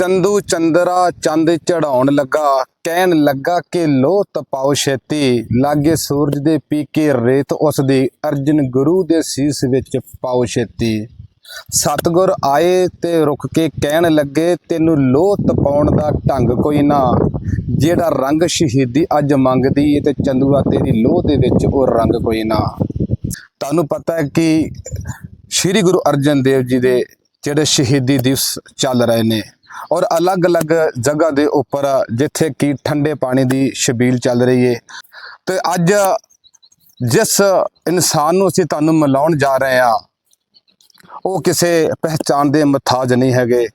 ਚੰਦੂ ਚੰਦਰਾ ਚੰਦ ਚੜਾਉਣ ਲੱਗਾ, ਕਹਿਣ ਲੱਗਾ ਕਿ ਲੋ ਤਪਾਓ ਛੇਤੀ। ਲਾਗੇ ਸੂਰਜ ਦੇ ਪੀਕੇ ਰੇਤ ਉਸ ਦੀ ਅਰਜਨ ਗੁਰੂ ਦੇ ਸੀਸ ਵਿੱਚ ਪਾਓ ਛੇਤੀ। ਸਤਗੁਰ ਆਏ ਤੇ ਰੁਕ ਕੇ ਕਹਿਣ ਲੱਗੇ, ਤੈਨੂੰ ਲੋਹ ਤਪਾਉਣ ਦਾ ਢੰਗ ਕੋਈ ਨਾ। ਜਿਹੜਾ ਰੰਗ ਸ਼ਹੀਦੀ ਅੱਜ ਮੰਗਦੀ ਏ ਤੇ ਚੰਦੂਆ ਤੇਰੀ ਲੋਹ ਦੇ ਵਿੱਚ ਉਹ ਰੰਗ ਕੋਈ ਨਾ। ਤੁਹਾਨੂੰ ਪਤਾ ਹੈ ਕਿ ਸ੍ਰੀ ਗੁਰੂ ਅਰਜਨ ਦੇਵ ਜੀ ਦੇ ਜਿਹੜੇ ਸ਼ਹੀਦੀ ਦਿਵਸ ਚੱਲ ਰਹੇ ਨੇ ਔਰ ਅਲੱਗ-ਅਲੱਗ ਜਗ੍ਹਾ ਦੇ ਉੱਪਰ, ਜਿੱਥੇ ਕਿ ਠੰਡੇ ਪਾਣੀ ਦੀ ਛਬੀਲ ਚੱਲ ਰਹੀ ਏ। ਤੇ ਅੱਜ ਜਿਸ ਇਨਸਾਨ ਨੂੰ ਅਸੀਂ ਤੁਹਾਨੂੰ ਮਿਲਾਉਣ ਜਾ ਰਹੇ ਹਾਂ, ਉਹ ਕਿਸੇ ਪਹਿਚਾਨ ਦੇ ਮੁਤਾਜ ਨਹੀਂ ਹੈਗੇ।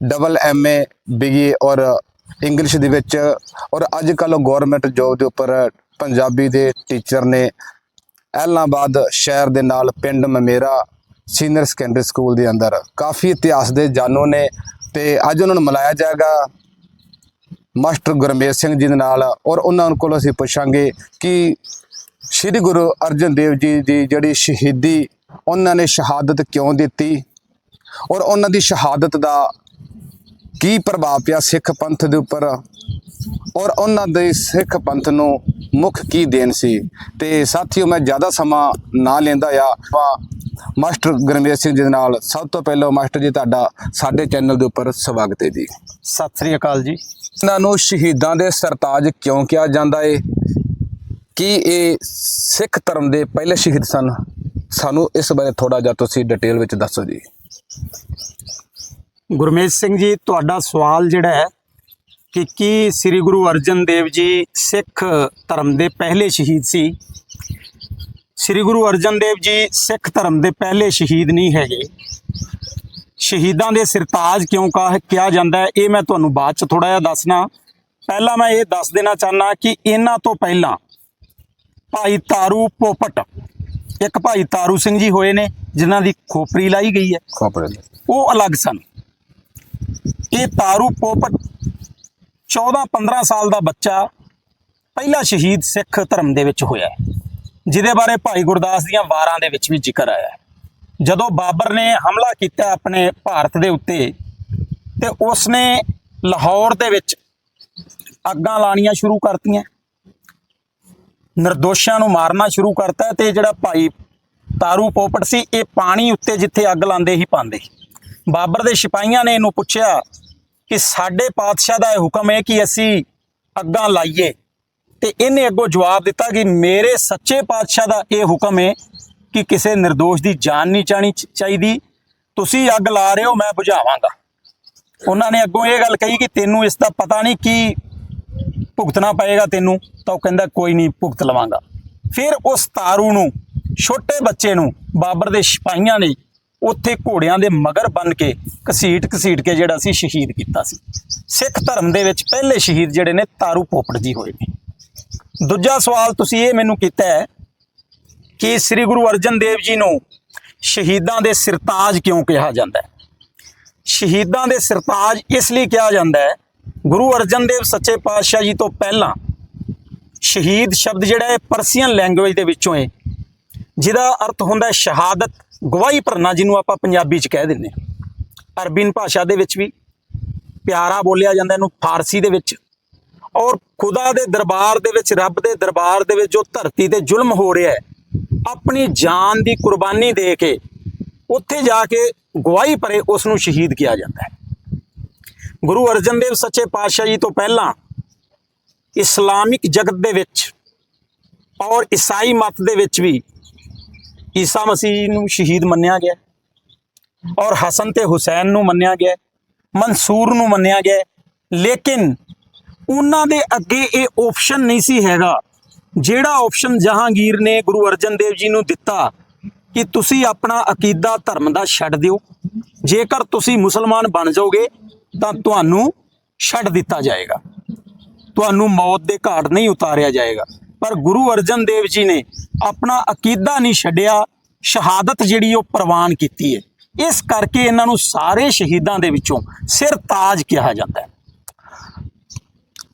ਡਬਲ ਐਮਏ ਬੀਏ ਔਰ ਇੰਗਲਿਸ਼ ਦੇ ਵਿੱਚ, ਔਰ ਅੱਜ ਕੱਲ ਗਵਰਨਮੈਂਟ ਜੋਬ ਦੇ ਉੱਪਰ ਪੰਜਾਬੀ ਦੇ ਟੀਚਰ ਨੇ ਐਲਾਨਾਬਾਦ ਸ਼ਹਿਰ ਦੇ ਨਾਲ ਪਿੰਡ ਮਮੇਰਾ ਸੀਨੀਅਰ ਸੈਕੰਡਰੀ ਸਕੂਲ ਦੇ ਅੰਦਰ ਕਾਫੀ ਇਤਿਹਾਸ ਦੇ ਜਾਣੋ ਨੇ ਤੇ ਅੱਜ ਉਹਨਾਂ ਨੂੰ ਮਿਲਾਇਆ ਜਾਏਗਾ ਮਾਸਟਰ ਗੁਰਮੇਸ਼ ਸਿੰਘ ਜੀ ਦੇ ਨਾਲ ਔਰ ਉਹਨਾਂ ਕੋਲ ਅਸੀਂ ਪੁੱਛਾਂਗੇ ਕਿ ਸ੍ਰੀ ਗੁਰੂ ਅਰਜਨ ਦੇਵ ਜੀ ਦੀ ਜਿਹੜੀ ਸ਼ਹੀਦੀ, ਉਹਨਾਂ ਨੇ ਸ਼ਹਾਦਤ ਕਿਉਂ ਦਿੱਤੀ? ਔਰ ਉਹਨਾਂ ਦੀ ਸ਼ਹਾਦਤ ਦਾ ਕੀ ਪ੍ਰਭਾਵ ਪਿਆ ਸਿੱਖ ਪੰਥ ਦੇ ਉੱਪਰ? ਔਰ ਉਹਨਾਂ ਦੇ ਸਿੱਖ ਪੰਥ ਨੂੰ ਮੁੱਖ ਕੀ ਦੇਣ ਸੀ? ਤੇ ਸਾਥੀਓ ਮੈਂ ਜ਼ਿਆਦਾ ਸਮਾਂ ਨਾ ਲੈਂਦਾ ਆ। ਆਪਾਂ ਮਾਸਟਰ ਗੁਰਮੇਜ ਸਿੰਘ ਜੀ ਦੇ ਨਾਲ ਸਭ ਤੋਂ ਪਹਿਲਾਂ ਮਾਸਟਰ ਜੀ ਤੁਹਾਡਾ ਸਾਡੇ ਚੈਨਲ ਦੇ ਉੱਪਰ ਸਵਾਗਤ ਹੈ ਜੀ। ਸਤਿ ਸ੍ਰੀ ਅਕਾਲ ਜੀ। ਇਹਨਾਂ ਨੂੰ ਸ਼ਹੀਦਾਂ ਦੇ ਸਰਤਾਜ ਕਿਉਂ ਕਿਹਾ ਜਾਂਦਾ ਏ? ਕੀ ਇਹ ਸਿੱਖ ਧਰਮ ਦੇ ਪਹਿਲੇ ਸ਼ਹੀਦ ਸਨ? ਸਾਨੂੰ ਇਸ ਬਾਰੇ ਥੋੜਾ ਜਿਹਾ ਤੁਸੀਂ ਡਿਟੇਲ ਵਿੱਚ ਦੱਸੋ ਜੀ। ਗੁਰਮੇਜ ਸਿੰਘ ਜੀ ਤੁਹਾਡਾ ਸਵਾਲ ਜਿਹੜਾ ਹੈ ਕਿ ਕੀ ਸ੍ਰੀ ਗੁਰੂ ਅਰਜਨ ਦੇਵ ਜੀ ਸਿੱਖ ਧਰਮ ਦੇ ਪਹਿਲੇ ਸ਼ਹੀਦ ਸੀ? ਸ੍ਰੀ ਗੁਰੂ ਅਰਜਨ ਦੇਵ ਜੀ ਸਿੱਖ ਧਰਮ ਦੇ ਪਹਿਲੇ ਸ਼ਹੀਦ ਨਹੀਂ ਹੈਗੇ। ਸ਼ਹੀਦਾਂ ਦੇ ਸਰਤਾਜ ਕਿਉਂ ਕਹਾ ਕਿਹਾ ਜਾਂਦਾ ਹੈ? ਇਹ ਮੈਂ ਤੁਹਾਨੂੰ ਬਾਅਦ ਚ ਥੋੜਾ ਜਿਹਾ ਦੱਸਣਾ। ਪਹਿਲਾਂ ਮੈਂ ਇਹ ਦੱਸ ਦੇਣਾ ਚਾਹਨਾ ਕਿ ਇਹਨਾਂ ਤੋਂ ਪਹਿਲਾਂ ਭਾਈ ਤਾਰੂ ਪੋਪਟ ਇੱਕ ਭਾਈ ਤਾਰੂ ਸਿੰਘ ਜੀ ਹੋਏ ਨੇ ਜਿਨ੍ਹਾਂ ਦੀ ਖੋਪਰੀ ਲਾਈ ਗਈ ਹੈ। ਖੋਪੜੇ ਦੇ ਉਹ ਅਲੱਗ ਸਨ। ਇਹ ਤਾਰੂ ਪੋਪਟ 14-15 ਸਾਲ ਦਾ ਬੱਚਾ ਪਹਿਲਾ ਸ਼ਹੀਦ ਸਿੱਖ ਧਰਮ ਦੇ ਵਿੱਚ ਹੋਇਆ ਜਿਹਦੇ ਬਾਰੇ ਭਾਈ ਗੁਰਦਾਸ ਦੀਆਂ ਵਾਰਾਂ ਦੇ ਵਿੱਚ ਵੀ ਜ਼ਿਕਰ ਆਇਆ ਜਦੋਂ ਬਾਬਰ ਨੇ ਹਮਲਾ ਕੀਤਾ ਆਪਣੇ ਭਾਰਤ ਦੇ ਉੱਤੇ ਤੇ ਉਸ ਨੇ ਲਾਹੌਰ ਦੇ ਵਿੱਚ ਅੱਗਾਂ ਲਾਣੀਆਂ ਸ਼ੁਰੂ ਕਰਤੀਆਂ, ਨਿਰਦੋਸ਼ਾਂ ਨੂੰ ਮਾਰਨਾ ਸ਼ੁਰੂ ਕਰਤਾ ਤੇ ਜਿਹੜਾ ਭਾਈ ਤਾਰੂ ਪੋਪਟ ਸੀ, ਇਹ ਪਾਣੀ ਉੱਤੇ ਜਿੱਥੇ ਅੱਗ ਲਾਉਂਦੇ ਹੀ ਪਾਉਂਦੇ ਬਾਬਰ ਦੇ ਸਿਪਾਹੀਆਂ ਨੇ ਇਹਨੂੰ ਪੁੱਛਿਆ ਕਿ ਸਾਡੇ ਪਾਤਸ਼ਾਹ ਦਾ ਇਹ ਹੁਕਮ ਹੈ ਕਿ ਅਸੀਂ ਅੱਗਾਂ ਲਾਈਏ। ਤੇ ਇਹਨੇ ਅੱਗੋਂ ਜਵਾਬ ਦਿੱਤਾ ਕਿ ਮੇਰੇ ਸੱਚੇ ਪਾਤਸ਼ਾਹ ਦਾ ਇਹ ਹੁਕਮ ਹੈ ਕਿ ਕਿਸੇ નિર્ਦੋਸ਼ ਦੀ ਜਾਨ ਨਹੀਂ ਚਾਣੀ ਚਾਹੀਦੀ। ਤੁਸੀਂ ਅੱਗ ਲਾ ਰਹੇ ਹੋ, ਮੈਂ ਬੁਝਾਵਾਂਗਾ। ਉਹਨਾਂ ਨੇ ਅੱਗੋਂ ਇਹ ਗੱਲ ਕਹੀ ਕਿ ਤੈਨੂੰ ਇਸ ਦਾ ਪਤਾ ਨਹੀਂ ਕੀ ਭੁਗਤਣਾ ਪਏਗਾ ਤੈਨੂੰ, ਤਾਂ ਉਹ ਕਹਿੰਦਾ ਕੋਈ ਨਹੀਂ, ਭੁਗਤ ਲਵਾਂਗਾ। ਫਿਰ ਉਸ ਤਾਰੂ ਨੂੰ, ਛੋਟੇ ਬੱਚੇ ਨੂੰ, ਬਾਬਰ ਦੇ ਸਿਪਾਹੀਆਂ ਨੇ ਉੱਥੇ ਘੋੜਿਆਂ ਦੇ ਮਗਰ ਬੰਨ ਕੇ ਘਸੀਟ ਘਸੀਟ ਕੇ ਜਿਹੜਾ ਸੀ ਸ਼ਹੀਦ ਕੀਤਾ ਸੀ। ਸਿੱਖ ਧਰਮ ਦੇ ਵਿੱਚ ਪਹਿਲੇ ਸ਼ਹੀਦ ਜਿਹੜੇ ਨੇ ਤਾਰੂ ਪੋਪੜ ਜੀ ਹੋਏ ਨੇ। ਦੂਜਾ ਸਵਾਲ ਤੁਸੀਂ ਇਹ ਮੈਨੂੰ ਕੀਤਾ ਹੈ ਕਿ ਸ੍ਰੀ ਗੁਰੂ ਅਰਜਨ ਦੇਵ ਜੀ ਨੂੰ ਸ਼ਹੀਦਾਂ ਦੇ ਸਿਰਤਾਜ ਕਿਉਂ ਕਿਹਾ ਜਾਂਦਾ ਹੈ? ਸ਼ਹੀਦਾਂ ਦੇ ਸਿਰਤਾਜ ਇਸ ਲਈ ਕਿਹਾ ਜਾਂਦਾ ਹੈ, ਗੁਰੂ ਅਰਜਨ ਦੇਵ ਸੱਚੇ ਪਾਤਸ਼ਾਹ ਜੀ ਤੋਂ ਪਹਿਲਾਂ ਸ਼ਹੀਦ ਸ਼ਬਦ ਜਿਹੜਾ ਹੈ ਪਰਸੀਅਨ ਲੈਂਗੁਏਜ ਦੇ ਵਿੱਚੋਂ ਹੈ, ਜਿਹਦਾ ਅਰਥ ਹੁੰਦਾ ਹੈ ਸ਼ਹਾਦਤ। ਗਵਾਹੀ ਭਰਨਾ ਜਿਹਨੂੰ ਆਪਾਂ ਪੰਜਾਬੀ ਚ ਕਹਿ ਦਿੰਦੇ ਹਾਂ। ਅਰਬੀਨ ਭਾਸ਼ਾ ਦੇ ਵਿੱਚ ਵੀ ਪਿਆਰਾ ਬੋਲਿਆ ਜਾਂਦਾ ਇਹਨੂੰ, ਫਾਰਸੀ ਦੇ ਵਿੱਚ। ਔਰ ਖੁਦਾ ਦੇ ਦਰਬਾਰ ਦੇ ਵਿੱਚ, ਰੱਬ ਦੇ ਦਰਬਾਰ ਦੇ ਵਿੱਚ ਜੋ ਧਰਤੀ ਤੇ ਜ਼ੁਲਮ ਹੋ ਰਿਹਾ ਹੈ, ਆਪਣੀ ਜਾਨ ਦੀ ਕੁਰਬਾਨੀ ਦੇ ਕੇ ਉੱਥੇ ਜਾ ਕੇ ਗਵਾਹੀ ਭਰੇ ਉਸ ਨੂੰ ਸ਼ਹੀਦ ਕਿਹਾ ਜਾਂਦਾ ਹੈ। ਗੁਰੂ ਅਰਜਨ ਦੇਵ ਸੱਚੇ ਪਾਤਸ਼ਾਹ ਜੀ ਤੋਂ ਪਹਿਲਾਂ ਇਸਲਾਮਿਕ ਜਗਤ ਦੇ ਵਿੱਚ ਔਰ ਈਸਾਈ ਮਤ ਦੇ ਵਿੱਚ ਵੀ ਈਸਾ ਮਸੀਹ ਨੂੰ ਸ਼ਹੀਦ ਮੰਨਿਆ ਗਿਆ ਔਰ ਹਸਨ ਤੇ ਹੁਸੈਨ ਨੂੰ ਮੰਨਿਆ ਗਿਆ ਮਨਸੂਰ ਨੂੰ ਮੰਨਿਆ ਗਿਆ ਲੇਕਿਨ ਉਹਨਾਂ ਦੇ ਅੱਗੇ ਇਹ ਆਪਸ਼ਨ ਨਹੀਂ ਸੀ ਹੈਗਾ, ਜਿਹੜਾ ਆਪਸ਼ਨ ਜਹਾਂਗੀਰ ਨੇ ਗੁਰੂ ਅਰਜਨ ਦੇਵ ਜੀ ਨੂੰ ਦਿੱਤਾ ਕਿ ਤੁਸੀਂ ਆਪਣਾ ਅਕੀਦਾ ਧਰਮ ਦਾ ਛੱਡ ਦਿਓ। ਜੇਕਰ ਤੁਸੀਂ ਮੁਸਲਮਾਨ ਬਣ ਜਾਓਗੇ, ਤਾਂ ਤੁਹਾਨੂੰ ਛੱਡ ਦਿੱਤਾ ਜਾਏਗਾ। ਤੁਹਾਨੂੰ ਮੌਤ ਦੇ ਘਾਟ ਨਹੀਂ ਉਤਾਰਿਆ ਜਾਏਗਾ। ਪਰ ਗੁਰੂ ਅਰਜਨ ਦੇਵ ਜੀ ਨੇ ਆਪਣਾ ਅਕੀਦਾ ਨਹੀਂ ਛੱਡਿਆ, ਸ਼ਹਾਦਤ ਜਿਹੜੀ ਉਹ ਪ੍ਰਵਾਨ ਕੀਤੀ ਹੈ। ਇਸ ਕਰਕੇ ਇਹਨਾਂ ਨੂੰ ਸਾਰੇ ਸ਼ਹੀਦਾਂ ਦੇ ਵਿੱਚੋਂ ਸਿਰ ਤਾਜ ਕਿਹਾ ਜਾਂਦਾ ਹੈ।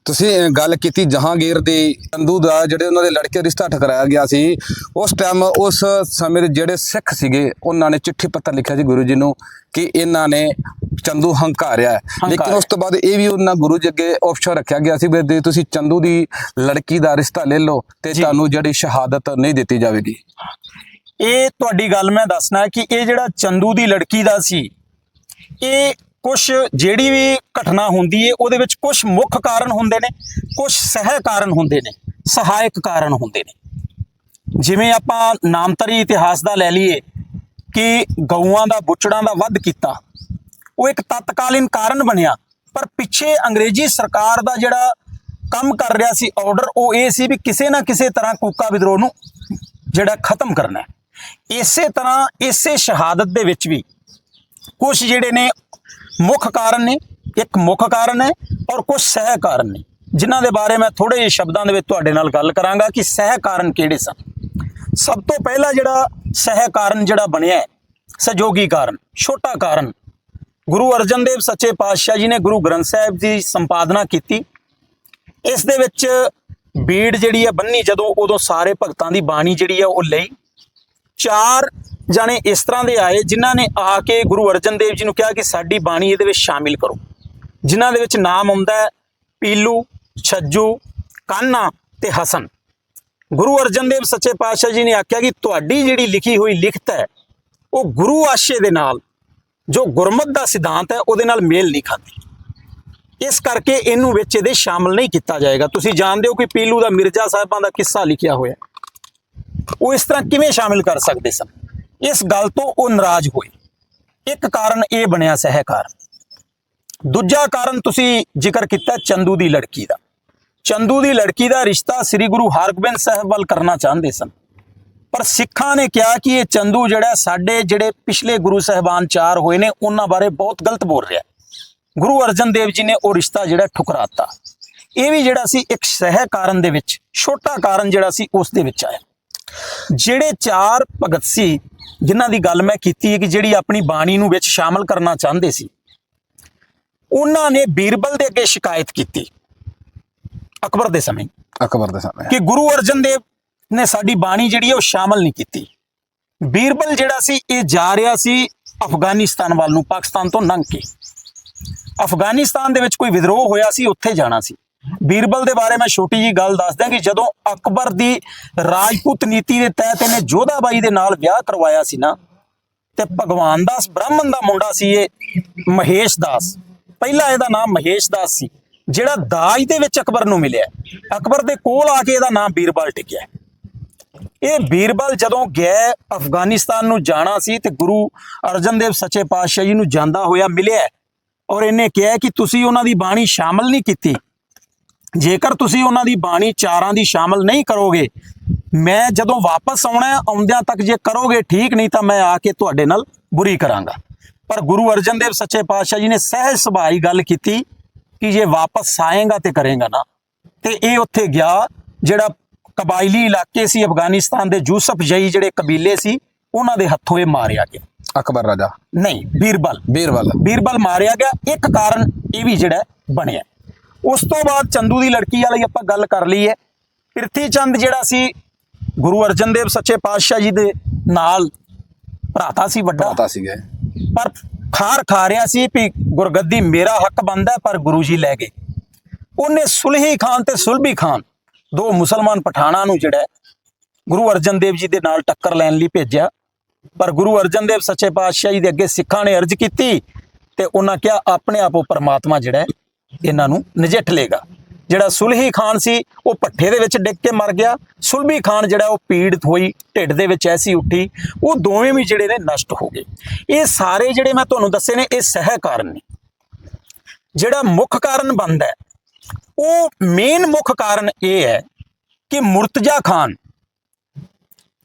ਤੁਸੀਂ ਗੱਲ ਕੀਤੀ ਜਹਾਂਗੀਰ ਦੀ ਚੰਦੂ ਦਾ ਜਿਹੜੇ ਉਹਨਾਂ ਦੇ ਲੜਕੇ ਰਿਸ਼ਤਾ ਠਕਰਾਇਆ ਗਿਆ ਸੀ ਉਸ ਟਾਈਮ ਉਸ ਸਮੇਂ ਦੇ ਜਿਹੜੇ ਸਿੱਖ ਸੀਗੇ ਉਹਨਾਂ ਨੇ ਚਿੱਠੀ ਪੱਤਰ ਲਿਖਿਆ ਸੀ ਗੁਰੂ ਜੀ ਨੂੰ ਕਿ ਇਹਨਾਂ ਨੇ ਚੰਦੂ ਹੰਕਾਰਿਆ। ਲੇਕਿਨ। ਉਸ ਤੋਂ ਬਾਅਦ ਇਹ ਵੀ ਉਹਨਾਂ ਗੁਰੂ ਜੀ ਅੱਗੇ ਆਪਸ਼ਨ ਰੱਖਿਆ ਗਿਆ ਸੀ ਵੀ ਤੁਸੀਂ ਚੰਦੂ ਦੀ ਲੜਕੀ ਦਾ ਰਿਸ਼ਤਾ ਲੈ ਲਓ ਤੇ। ਤੁਹਾਨੂੰ ਜਿਹੜੀ ਸ਼ਹਾਦਤ ਨਹੀਂ ਦਿੱਤੀ ਜਾਵੇਗੀ ਇਹ ਤੁਹਾਡੀ ਗੱਲ ਮੈਂ ਦੱਸਣਾ ਕਿ ਇਹ ਜਿਹੜਾ ਚੰਦੂ ਦੀ ਲੜਕੀ ਦਾ ਸੀ ਇਹ ਕੁਝ ਜਿਹੜੀ ਵੀ ਘਟਨਾ ਹੁੰਦੀ ਹੈ ਉਹਦੇ ਵਿੱਚ ਕੁਝ ਮੁੱਖ ਕਾਰਨ ਹੁੰਦੇ ਨੇ ਕੁਝ ਸਹਿ ਕਾਰਨ ਹੁੰਦੇ ਨੇ, ਸਹਾਇਕ ਕਾਰਨ ਹੁੰਦੇ ਨੇ। ਜਿਵੇਂ ਆਪਾਂ ਨਾਮਤਰੀ ਇਤਿਹਾਸ ਦਾ ਲੈ ਲਈਏ ਕਿ ਗਊਆਂ ਦਾ ਬੁੱਚੜਾਂ ਦਾ ਵੱਧ ਕੀਤਾ, ਉਹ ਇੱਕ ਤਤਕਾਲੀਨ ਕਾਰਨ ਬਣਿਆ, ਪਰ ਪਿੱਛੇ ਅੰਗਰੇਜ਼ੀ ਸਰਕਾਰ ਦਾ ਜਿਹੜਾ ਕੰਮ ਕਰ ਰਿਹਾ ਸੀ ਆਰਡਰ ਉਹ ਇਹ ਸੀ ਵੀ ਕਿਸੇ ਨਾ ਕਿਸੇ ਤਰ੍ਹਾਂ ਕੂਕਾ ਵਿਦਰੋਹ ਨੂੰ ਜਿਹੜਾ ਖਤਮ ਕਰਨਾ ਇਸੇ ਤਰ੍ਹਾਂ ਇਸੇ ਸ਼ਹਾਦਤ ਦੇ ਵਿੱਚ ਵੀ ਕੁਝ ਜਿਹੜੇ ਨੇ ਮੁੱਖ ਕਾਰਨ ਨੇ, ਇੱਕ ਮੁੱਖ ਕਾਰਨ ਹੈ ਔਰ ਕੁਝ ਸਹਿ ਕਾਰਨ ਨੇ। ਜਿਨ੍ਹਾਂ ਦੇ ਬਾਰੇ ਮੈਂ ਥੋੜੇ ਜਿਹੇ ਸ਼ਬਦਾਂ ਦੇ ਵਿੱਚ ਤੁਹਾਡੇ ਨਾਲ ਗੱਲ ਕਰਾਂਗਾ ਕਿ ਸਹਿ ਕਾਰਨ ਕਿਹੜੇ ਸਨ। ਸਭ ਤੋਂ ਪਹਿਲਾ ਜਿਹੜਾ ਸਹਿ ਕਾਰਨ ਜਿਹੜਾ ਬਣਿਆ ਹੈ, ਸਹਿਯੋਗੀ ਕਾਰਨ, ਛੋਟਾ ਕਾਰਨ, ਗੁਰੂ ਅਰਜਨ ਦੇਵ ਸੱਚੇ ਪਾਤਸ਼ਾਹ ਜੀ ਨੇ ਗੁਰੂ ਗ੍ਰੰਥ ਸਾਹਿਬ ਦੀ ਸੰਪਾਦਨਾ ਕੀਤੀ। ਇਸ ਦੇ ਵਿੱਚ ਬੀੜ ਜਿਹੜੀ ਹੈ ਬੰਨੀ, ਜਦੋਂ ਉਦੋਂ ਸਾਰੇ ਭਗਤਾਂ ਦੀ ਬਾਣੀ ਜਿਹੜੀ ਹੈ ਉਹ ਲਈ। ਚਾਰ ਜਾਣੇ ਇਸ ਤਰ੍ਹਾਂ ਦੇ ਆਏ ਜਿਨ੍ਹਾਂ ਨੇ ਆ ਕੇ ਗੁਰੂ ਅਰਜਨ ਦੇਵ ਜੀ ਨੂੰ ਕਿਹਾ ਕਿ ਸਾਡੀ ਬਾਣੀ ਇਹਦੇ ਵਿੱਚ ਸ਼ਾਮਿਲ ਕਰੋ। ਜਿਨ੍ਹਾਂ ਦੇ ਵਿੱਚ ਨਾਮ ਆਉਂਦਾ ਹੈ, ਪੀਲੂ, ਛੱਜੂ, ਕਾਨਾ ਤੇ ਹਸਨ। ਗੁਰੂ ਅਰਜਨ ਦੇਵ ਸੱਚੇ ਪਾਤਸ਼ਾਹ ਜੀ ਨੇ ਆਖਿਆ ਕਿ ਤੁਹਾਡੀ ਜਿਹੜੀ ਲਿਖੀ ਹੋਈ ਲਿਖਤ ਹੈ, ਉਹ ਗੁਰੂ ਆਸ਼ੇ ਦੇ ਨਾਲ, ਜੋ ਗੁਰਮਤ ਦਾ ਸਿਧਾਂਤ ਹੈ, ਉਹਦੇ ਨਾਲ ਮੇਲ ਨਹੀਂ ਖਾਂਦੀ। ਇਸ ਕਰਕੇ ਇਹਨੂੰ ਵਿੱਚ ਇਹਦੇ ਸ਼ਾਮਲ ਨਹੀਂ ਕੀਤਾ ਜਾਏਗਾ। ਤੁਸੀਂ ਜਾਣਦੇ ਹੋ ਕਿ ਪੀਲੂ ਦਾ ਮਿਰਜ਼ਾ ਸਾਹਿਬਾਂ ਦਾ ਕਿੱਸਾ ਲਿਖਿਆ ਹੋਇਆ ਉਹ ਇਸ ਤਰ੍ਹਾਂ ਕਿਵੇਂ ਸ਼ਾਮਿਲ ਕਰ ਸਕਦੇ ਸਨ? ਇਸ ਗੱਲ ਤੋਂ ਉਹ ਨਾਰਾਜ਼ ਹੋਏ। ਇੱਕ ਕਾਰਨ ਇਹ ਬਣਿਆ ਸਹਿਕਾਰ। ਦੂਜਾ ਕਾਰਨ ਤੁਸੀਂ ਜ਼ਿਕਰ ਕੀਤਾ ਚੰਦੂ ਦੀ ਲੜਕੀ ਦਾ। ਚੰਦੂ ਦੀ ਲੜਕੀ ਦਾ ਰਿਸ਼ਤਾ ਸ੍ਰੀ ਗੁਰੂ ਹਰਗੋਬਿੰਦ ਸਾਹਿਬ ਵੱਲ ਕਰਨਾ ਚਾਹੁੰਦੇ ਸਨ। ਪਰ ਸਿੱਖਾਂ ਨੇ ਕਿਹਾ ਕਿ ਇਹ ਚੰਦੂ ਜਿਹੜਾ ਸਾਡੇ ਜਿਹੜੇ ਪਿਛਲੇ ਗੁਰੂ ਸਾਹਿਬਾਨ ਚਾਰ ਹੋਏ ਨੇ, ਉਹਨਾਂ ਬਾਰੇ ਬਹੁਤ ਗਲਤ ਬੋਲ ਰਿਹਾ ਗੁਰੂ ਅਰਜਨ ਦੇਵ ਜੀ ਨੇ ਉਹ ਰਿਸ਼ਤਾ ਜਿਹੜਾ ਠੁਕਰਾਤਾ। ਇਹ ਵੀ ਜਿਹੜਾ ਸੀ ਇੱਕ ਸਹਿ ਕਾਰਨ ਦੇ ਵਿੱਚ, ਛੋਟਾ ਕਾਰਨ ਜਿਹੜਾ ਸੀ ਉਸ ਦੇ ਵਿੱਚ ਆਇਆ। ਜਿਹੜੇ ਚਾਰ ਭਗਤ ਸੀ ਜਿਨ੍ਹਾਂ ਦੀ ਗੱਲ ਮੈਂ ਕੀਤੀ ਹੈ ਕਿ ਜਿਹੜੀ ਆਪਣੀ ਬਾਣੀ ਨੂੰ ਵਿੱਚ ਸ਼ਾਮਲ ਕਰਨਾ ਚਾਹੁੰਦੇ ਸੀ ਉਹਨਾਂ ਨੇ ਬੀਰਬਲ ਦੇ ਅੱਗੇ ਸ਼ਿਕਾਇਤ ਕੀਤੀ। ਅਕਬਰ ਦੇ ਸਮੇਂ। ਅਕਬਰ ਦੇ ਸਮੇਂ। ਕਿ ਗੁਰੂ ਅਰਜਨ ਦੇਵ ਨੇ ਸਾਡੀ ਬਾਣੀ ਜਿਹੜੀ ਹੈ ਉਹ ਸ਼ਾਮਲ ਨਹੀਂ ਕੀਤੀ। ਬੀਰਬਲ ਜਿਹੜਾ ਸੀ ਇਹ ਜਾ ਰਿਹਾ ਸੀ ਅਫਗਾਨਿਸਤਾਨ ਵੱਲ ਨੂੰ ਪਾਕਿਸਤਾਨ ਤੋਂ ਲੰਘ ਕੇ। ਅਫਗਾਨਿਸਤਾਨ ਦੇ ਵਿੱਚ ਕੋਈ ਵਿਦਰੋਹ ਹੋਇਆ ਸੀ ਉੱਥੇ ਜਾਣਾ ਸੀ। ਬੀਰਬਲ ਦੇ ਬਾਰੇ ਮੈਂ ਛੋਟੀ ਜੀ ਗੱਲ ਦੱਸਦਾ ਕਿ ਜਦੋਂ ਅਕਬਰ ਦੀ ਰਾਜਪੂਤ ਨੀਤੀ ਦੇ ਤਹਿਤ ਇਹਨੇ ਜੋਧਾਬਾਈ ਦੇ ਨਾਲ ਵਿਆਹ ਕਰਵਾਇਆ ਸੀ ਨਾ, ਤੇ ਭਗਵਾਨ ਦਾਸ, ਬ੍ਰਾਹਮਣ ਦਾ ਮੁੰਡਾ ਸੀ ਇਹ, ਮਹੇਸ਼ ਦਾਸ। ਪਹਿਲਾਂ ਇਹਦਾ ਨਾਮ ਮਹੇਸ਼ ਦਾਸ ਸੀ, ਜਿਹੜਾ ਦਾਜ ਦੇ ਵਿੱਚ ਅਕਬਰ ਨੂੰ ਮਿਲਿਆ। ਅਕਬਰ ਦੇ ਕੋਲ ਆ ਕੇ ਇਹਦਾ ਨਾਮ ਬੀਰਬਲ ਟਿਕਿਆ। ਇਹ ਬੀਰਬਲ ਜਦੋਂ ਗਏ ਅਫਗਾਨਿਸਤਾਨ ਨੂੰ ਜਾਣਾ ਸੀ ਤੇ ਗੁਰੂ ਅਰਜਨ ਦੇਵ ਸੱਚੇ ਪਾਤਸ਼ਾਹ ਜੀ ਨੂੰ ਜਾਂਦਾ ਹੋਇਆ ਮਿਲਿਆ ਔਰ ਇਹਨੇ ਕਿਹਾ ਕਿ ਤੁਸੀਂ ਉਹਨਾਂ ਦੀ ਬਾਣੀ ਸ਼ਾਮਲ ਨਹੀਂ ਕੀਤੀ। ਜੇਕਰ ਤੁਸੀਂ ਉਹਨਾਂ ਦੀ ਬਾਣੀ ਚਾਰਾਂ ਦੀ ਸ਼ਾਮਲ ਨਹੀਂ ਕਰੋਗੇ ਮੈਂ ਜਦੋਂ ਵਾਪਸ ਆਉਣਾ ਆਉਂਦਿਆਂ ਤੱਕ ਜੇ ਕਰੋਗੇ ਠੀਕ ਨਹੀਂ ਤਾਂ ਮੈਂ ਆ ਕੇ ਤੁਹਾਡੇ ਨਾਲ ਬੁਰੀ ਕਰਾਂਗਾ। ਪਰ ਗੁਰੂ ਅਰਜਨ ਦੇਵ ਸੱਚੇ ਪਾਤਸ਼ਾਹ ਜੀ ਨੇ ਸਹਿਜ ਸੁਭਾਈ ਗੱਲ ਕੀਤੀ ਕਿ ਜੇ ਵਾਪਸ ਆਏਗਾ ਤੇ ਕਰੇਗਾ ਨਾ। ਤੇ ਇਹ ਉੱਥੇ ਗਿਆ ਜਿਹੜਾ ਕਬਾਇਲੀ ਇਲਾਕੇ ਸੀ ਅਫਗਾਨਿਸਤਾਨ ਦੇ ਯੂਸਫ ਜਈ ਜਿਹੜੇ ਕਬੀਲੇ ਸੀ ਉਹਨਾਂ ਦੇ ਹੱਥੋਂ ਇਹ ਮਾਰਿਆ ਗਿਆ। ਅਕਬਰ ਰਾਜਾ। ਨਹੀਂ ਬੀਰਬਲ। ਬੀਰਬਲ। ਬੀਰਬਲ ਮਾਰਿਆ ਗਿਆ ਇੱਕ ਕਾਰਨ ਇਹ ਵੀ ਜਿਹੜਾ ਬਣਿਆ। ਉਸ ਤੋਂ ਬਾਅਦ ਚੰਦੂ ਦੀ ਲੜਕੀ ਵਾਲੀ ਆਪਾਂ ਗੱਲ ਕਰ ਲਈ ਹੈ ਪ੍ਰਿਥੀ ਚੰਦ ਜਿਹੜਾ ਸੀ ਗੁਰੂ ਅਰਜਨ ਦੇਵ ਸੱਚੇ ਪਾਤਸ਼ਾਹ ਜੀ ਦੇ ਨਾਲ ਭਰਾਤਾ ਸੀ ਵੱਡਾ। ਪਤਾ ਸੀਗੇ ਪਰ ਖਾਰ ਖਾ ਰਿਹਾ ਸੀ ਵੀ ਗੁਰਗੱਦੀ ਮੇਰਾ ਹੱਕ ਬਣਦਾ ਹੈ, ਪਰ ਗੁਰੂ ਜੀ ਲੈ ਗਏ। ਉਹਨੇ ਸੁਲਹੀ ਖਾਨ ਤੇ ਸੁਲਭੀ ਖਾਨ ਦੋ ਮੁਸਲਮਾਨ ਪਠਾਣਾ ਨੂੰ ਜਿਹੜਾ ਗੁਰੂ ਅਰਜਨ ਦੇਵ ਜੀ ਦੇ ਨਾਲ ਟੱਕਰ ਲੈਣ ਲਈ ਭੇਜਿਆ। ਪਰ ਗੁਰੂ ਅਰਜਨ ਦੇਵ ਸੱਚੇ ਪਾਤਸ਼ਾਹ ਜੀ ਦੇ ਅੱਗੇ ਸਿੱਖਾਂ ਨੇ ਅਰਜ਼ ਕੀਤੀ ਤੇ ਉਹਨਾਂ ਕਿਹਾ ਆਪਣੇ ਆਪ ਉਹ ਪਰਮਾਤਮਾ ਜਿਹੜਾ ਇਹਨਾਂ ਨੂੰ ਨਜਿੱਠ ਲੇਗਾ। ਜਿਹੜਾ ਸੁਲਹੀ ਖਾਨ ਸੀ, ਉਹ ਪੱਠੇ ਦੇ ਵਿੱਚ ਡਿੱਗ ਕੇ ਮਰ ਗਿਆ। ਸੁਲਭੀ ਖਾਨ ਜਿਹੜਾ, ਉਹ ਪੀੜਤ ਹੋਈ, ਢਿੱਡ ਦੇ ਵਿੱਚ ਐਸੀ ਉੱਠੀ। ਉਹ ਦੋਵੇਂ ਵੀ ਜਿਹੜੇ ਨੇ ਨਸ਼ਟ ਹੋ ਗਏ। ਇਹ ਸਾਰੇ ਜਿਹੜੇ ਮੈਂ ਤੁਹਾਨੂੰ ਦੱਸੇ ਨੇ, ਇਹ ਸਹਿ ਕਾਰਨ ਨੇ। ਜਿਹੜਾ ਮੁੱਖ ਕਾਰਨ ਬਣਦਾ ਹੈ, ਉਹ ਮੇਨ ਮੁੱਖ ਕਾਰਨ ਇਹ ਹੈ ਕਿ ਮੁਰਤਜ਼ਾ ਖਾਨ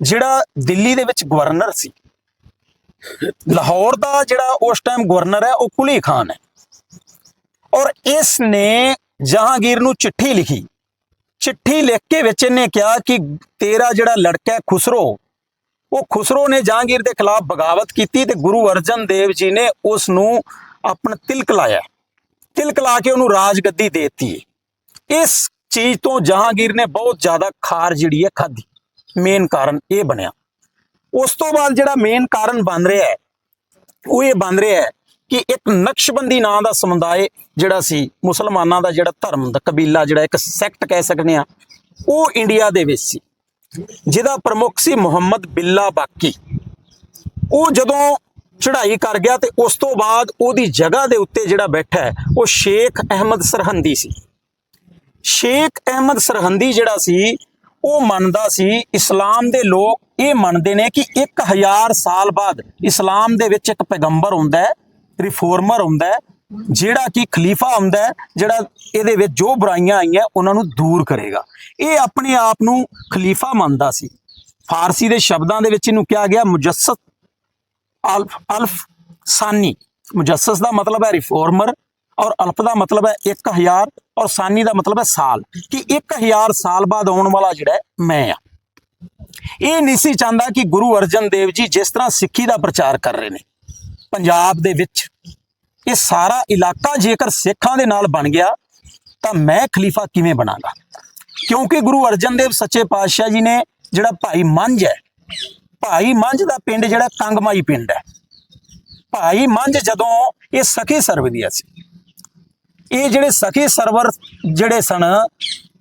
ਜਿਹੜਾ ਦਿੱਲੀ ਦੇ ਵਿੱਚ ਗਵਰਨਰ ਸੀ, ਲਾਹੌਰ ਦਾ ਜਿਹੜਾ ਉਸ ਟਾਈਮ ਗਵਰਨਰ ਹੈ, ਉਹ ਕੁਲੀ ਖਾਨ ਹੈ। ਔਰ ਇਸ ਨੇ ਜਹਾਂਗੀਰ ਨੂੰ ਚਿੱਠੀ ਲਿਖੀ। ਚਿੱਠੀ ਲਿਖ ਕੇ ਵਿੱਚ ਇਹਨੇ ਕਿਹਾ ਕਿ ਤੇਰਾ ਜਿਹੜਾ ਲੜਕਾ ਹੈ ਖੁਸਰੋ, ਉਹ ਖੁਸਰੋ ਨੇ ਜਹਾਂਗੀਰ ਦੇ ਖਿਲਾਫ ਬਗਾਵਤ ਕੀਤੀ ਤੇ ਗੁਰੂ ਅਰਜਨ ਦੇਵ ਜੀ ਨੇ ਉਸ ਨੂੰ ਆਪਣਾ ਤਿਲਕ ਲਾਇਆ। ਤਿਲਕ ਲਾ ਕੇ ਉਹਨੂੰ ਰਾਜ ਗੱਦੀ ਦੇ ਦਿੱਤੀ ਇਸ ਚੀਜ਼ ਤੋਂ ਜਹਾਂਗੀਰ ਨੇ ਬਹੁਤ ਜ਼ਿਆਦਾ ਖਾਰ ਜਿਹੜੀ ਹੈ ਖਾਧੀ। ਮੇਨ ਕਾਰਨ ਇਹ ਬਣਿਆ। ਉਸ ਤੋਂ ਬਾਅਦ ਜਿਹੜਾ ਮੇਨ ਕਾਰਨ ਬਣ ਰਿਹਾ ਹੈ, ਉਹ ਇਹ ਬਣ ਰਿਹਾ ਹੈ ਕਿ ਇੱਕ ਨਕਸ਼ਬੰਦੀ ਨਾਂ ਦਾ ਸਮੁਦਾਇ ਜਿਹੜਾ ਸੀ, ਮੁਸਲਮਾਨਾਂ ਦਾ ਜਿਹੜਾ ਧਰਮ, ਦਾ ਕਬੀਲਾ ਜਿਹੜਾ ਇੱਕ ਸੈਕਟ ਕਹਿ ਸਕਨੇ ਆ ਉਹ ਇੰਡੀਆ ਦੇ ਵਿੱਚ ਸੀ। ਜਿਹਦਾ ਪ੍ਰਮੁੱਖ ਸੀ ਮੁਹੰਮਦ ਬਿੱਲਾ ਬਾਕੀ। ਉਹ ਜਦੋਂ ਚੜ੍ਹਾਈ ਕਰ ਗਿਆ ਤੇ ਉਸ ਤੋਂ ਬਾਅਦ ਉਹਦੀ ਜਗ੍ਹਾ ਦੇ ਉੱਤੇ ਜਿਹੜਾ ਬੈਠਾ ਹੈ, ਉਹ ਸ਼ੇਖ ਅਹਿਮਦ ਸਰਹੰਦੀ ਸੀ। ਸ਼ੇਖ ਅਹਿਮਦ ਸਰਹੰਦੀ ਜਿਹੜਾ ਸੀ, ਉਹ ਮੰਨਦਾ ਸੀ ਇਸਲਾਮ ਦੇ ਲੋਕ ਇਹ ਮੰਨਦੇ ਨੇ ਕਿ 1000 ਸਾਲ ਬਾਅਦ ਇਸਲਾਮ ਦੇ ਵਿੱਚ ਇੱਕ ਪੈਗੰਬਰ ਹੁੰਦਾ ਹੈ ਰਿਫੋਰਮਰ ਹੁੰਦਾ ਜਿਹੜਾ ਕਿ ਖਲੀਫਾ ਹੁੰਦਾ ਜਿਹੜਾ ਇਹਦੇ ਵਿੱਚ ਜੋ ਬੁਰਾਈਆਂ ਆਈਆਂ, ਉਹਨਾਂ ਨੂੰ ਦੂਰ ਕਰੇਗਾ। ਇਹ ਆਪਣੇ ਆਪ ਨੂੰ ਖਲੀਫਾ ਮੰਨਦਾ ਸੀ। ਫਾਰਸੀ ਦੇ ਸ਼ਬਦਾਂ ਦੇ ਵਿੱਚ ਇਹਨੂੰ ਕਿਹਾ ਗਿਆ ਮੁਜੱਸਸ ਅਲਫ ਅਲਫ ਸਾਨੀ। ਮੁਜੱਸਸ ਦਾ ਮਤਲਬ ਹੈ ਰਿਫੋਰਮਰ ਔਰ ਅਲਫ ਦਾ ਮਤਲਬ ਹੈ 1000 ਔਰ ਸਾਨੀ ਦਾ ਮਤਲਬ ਹੈ ਸਾਲ। ਕਿ 1000 ਸਾਲ ਬਾਅਦ ਆਉਣ ਵਾਲਾ ਜਿਹੜਾ ਮੈਂ ਆ ਇਹ ਨਹੀਂ ਸੀ ਚਾਹੁੰਦਾ ਕਿ ਗੁਰੂ ਅਰਜਨ ਦੇਵ ਜੀ ਜਿਸ ਤਰ੍ਹਾਂ ਸਿੱਖੀ ਦਾ ਪ੍ਰਚਾਰ ਕਰ ਰਹੇ ਨੇ। ਪੰਜਾਬ ਦੇ ਵਿੱਚ ਇਹ ਸਾਰਾ ਇਲਾਕਾ ਜੇਕਰ ਸਿੱਖਾਂ ਦੇ ਨਾਲ ਬਣ ਗਿਆ, ਤਾਂ ਮੈਂ ਖਲੀਫਾ ਕਿਵੇਂ ਬਣਾਂਗਾ? ਕਿਉਂਕਿ ਗੁਰੂ ਅਰਜਨ ਦੇਵ ਸੱਚੇ ਪਾਤਸ਼ਾਹ ਜੀ ਨੇ ਜਿਹੜਾ ਭਾਈ ਮੰਝ ਹੈ, ਭਾਈ ਮੰਝ ਦਾ ਪਿੰਡ ਜਿਹੜਾ ਕੰਗਮਾਈ ਪਿੰਡ ਹੈ, ਭਾਈ ਮੰਝ ਜਦੋਂ ਇਹ ਸਖੀ ਸਰਵਦੀਆ ਸੀ, ਇਹ ਜਿਹੜੇ ਸਖੀ ਸਰਵਰ ਜਿਹੜੇ ਸਨ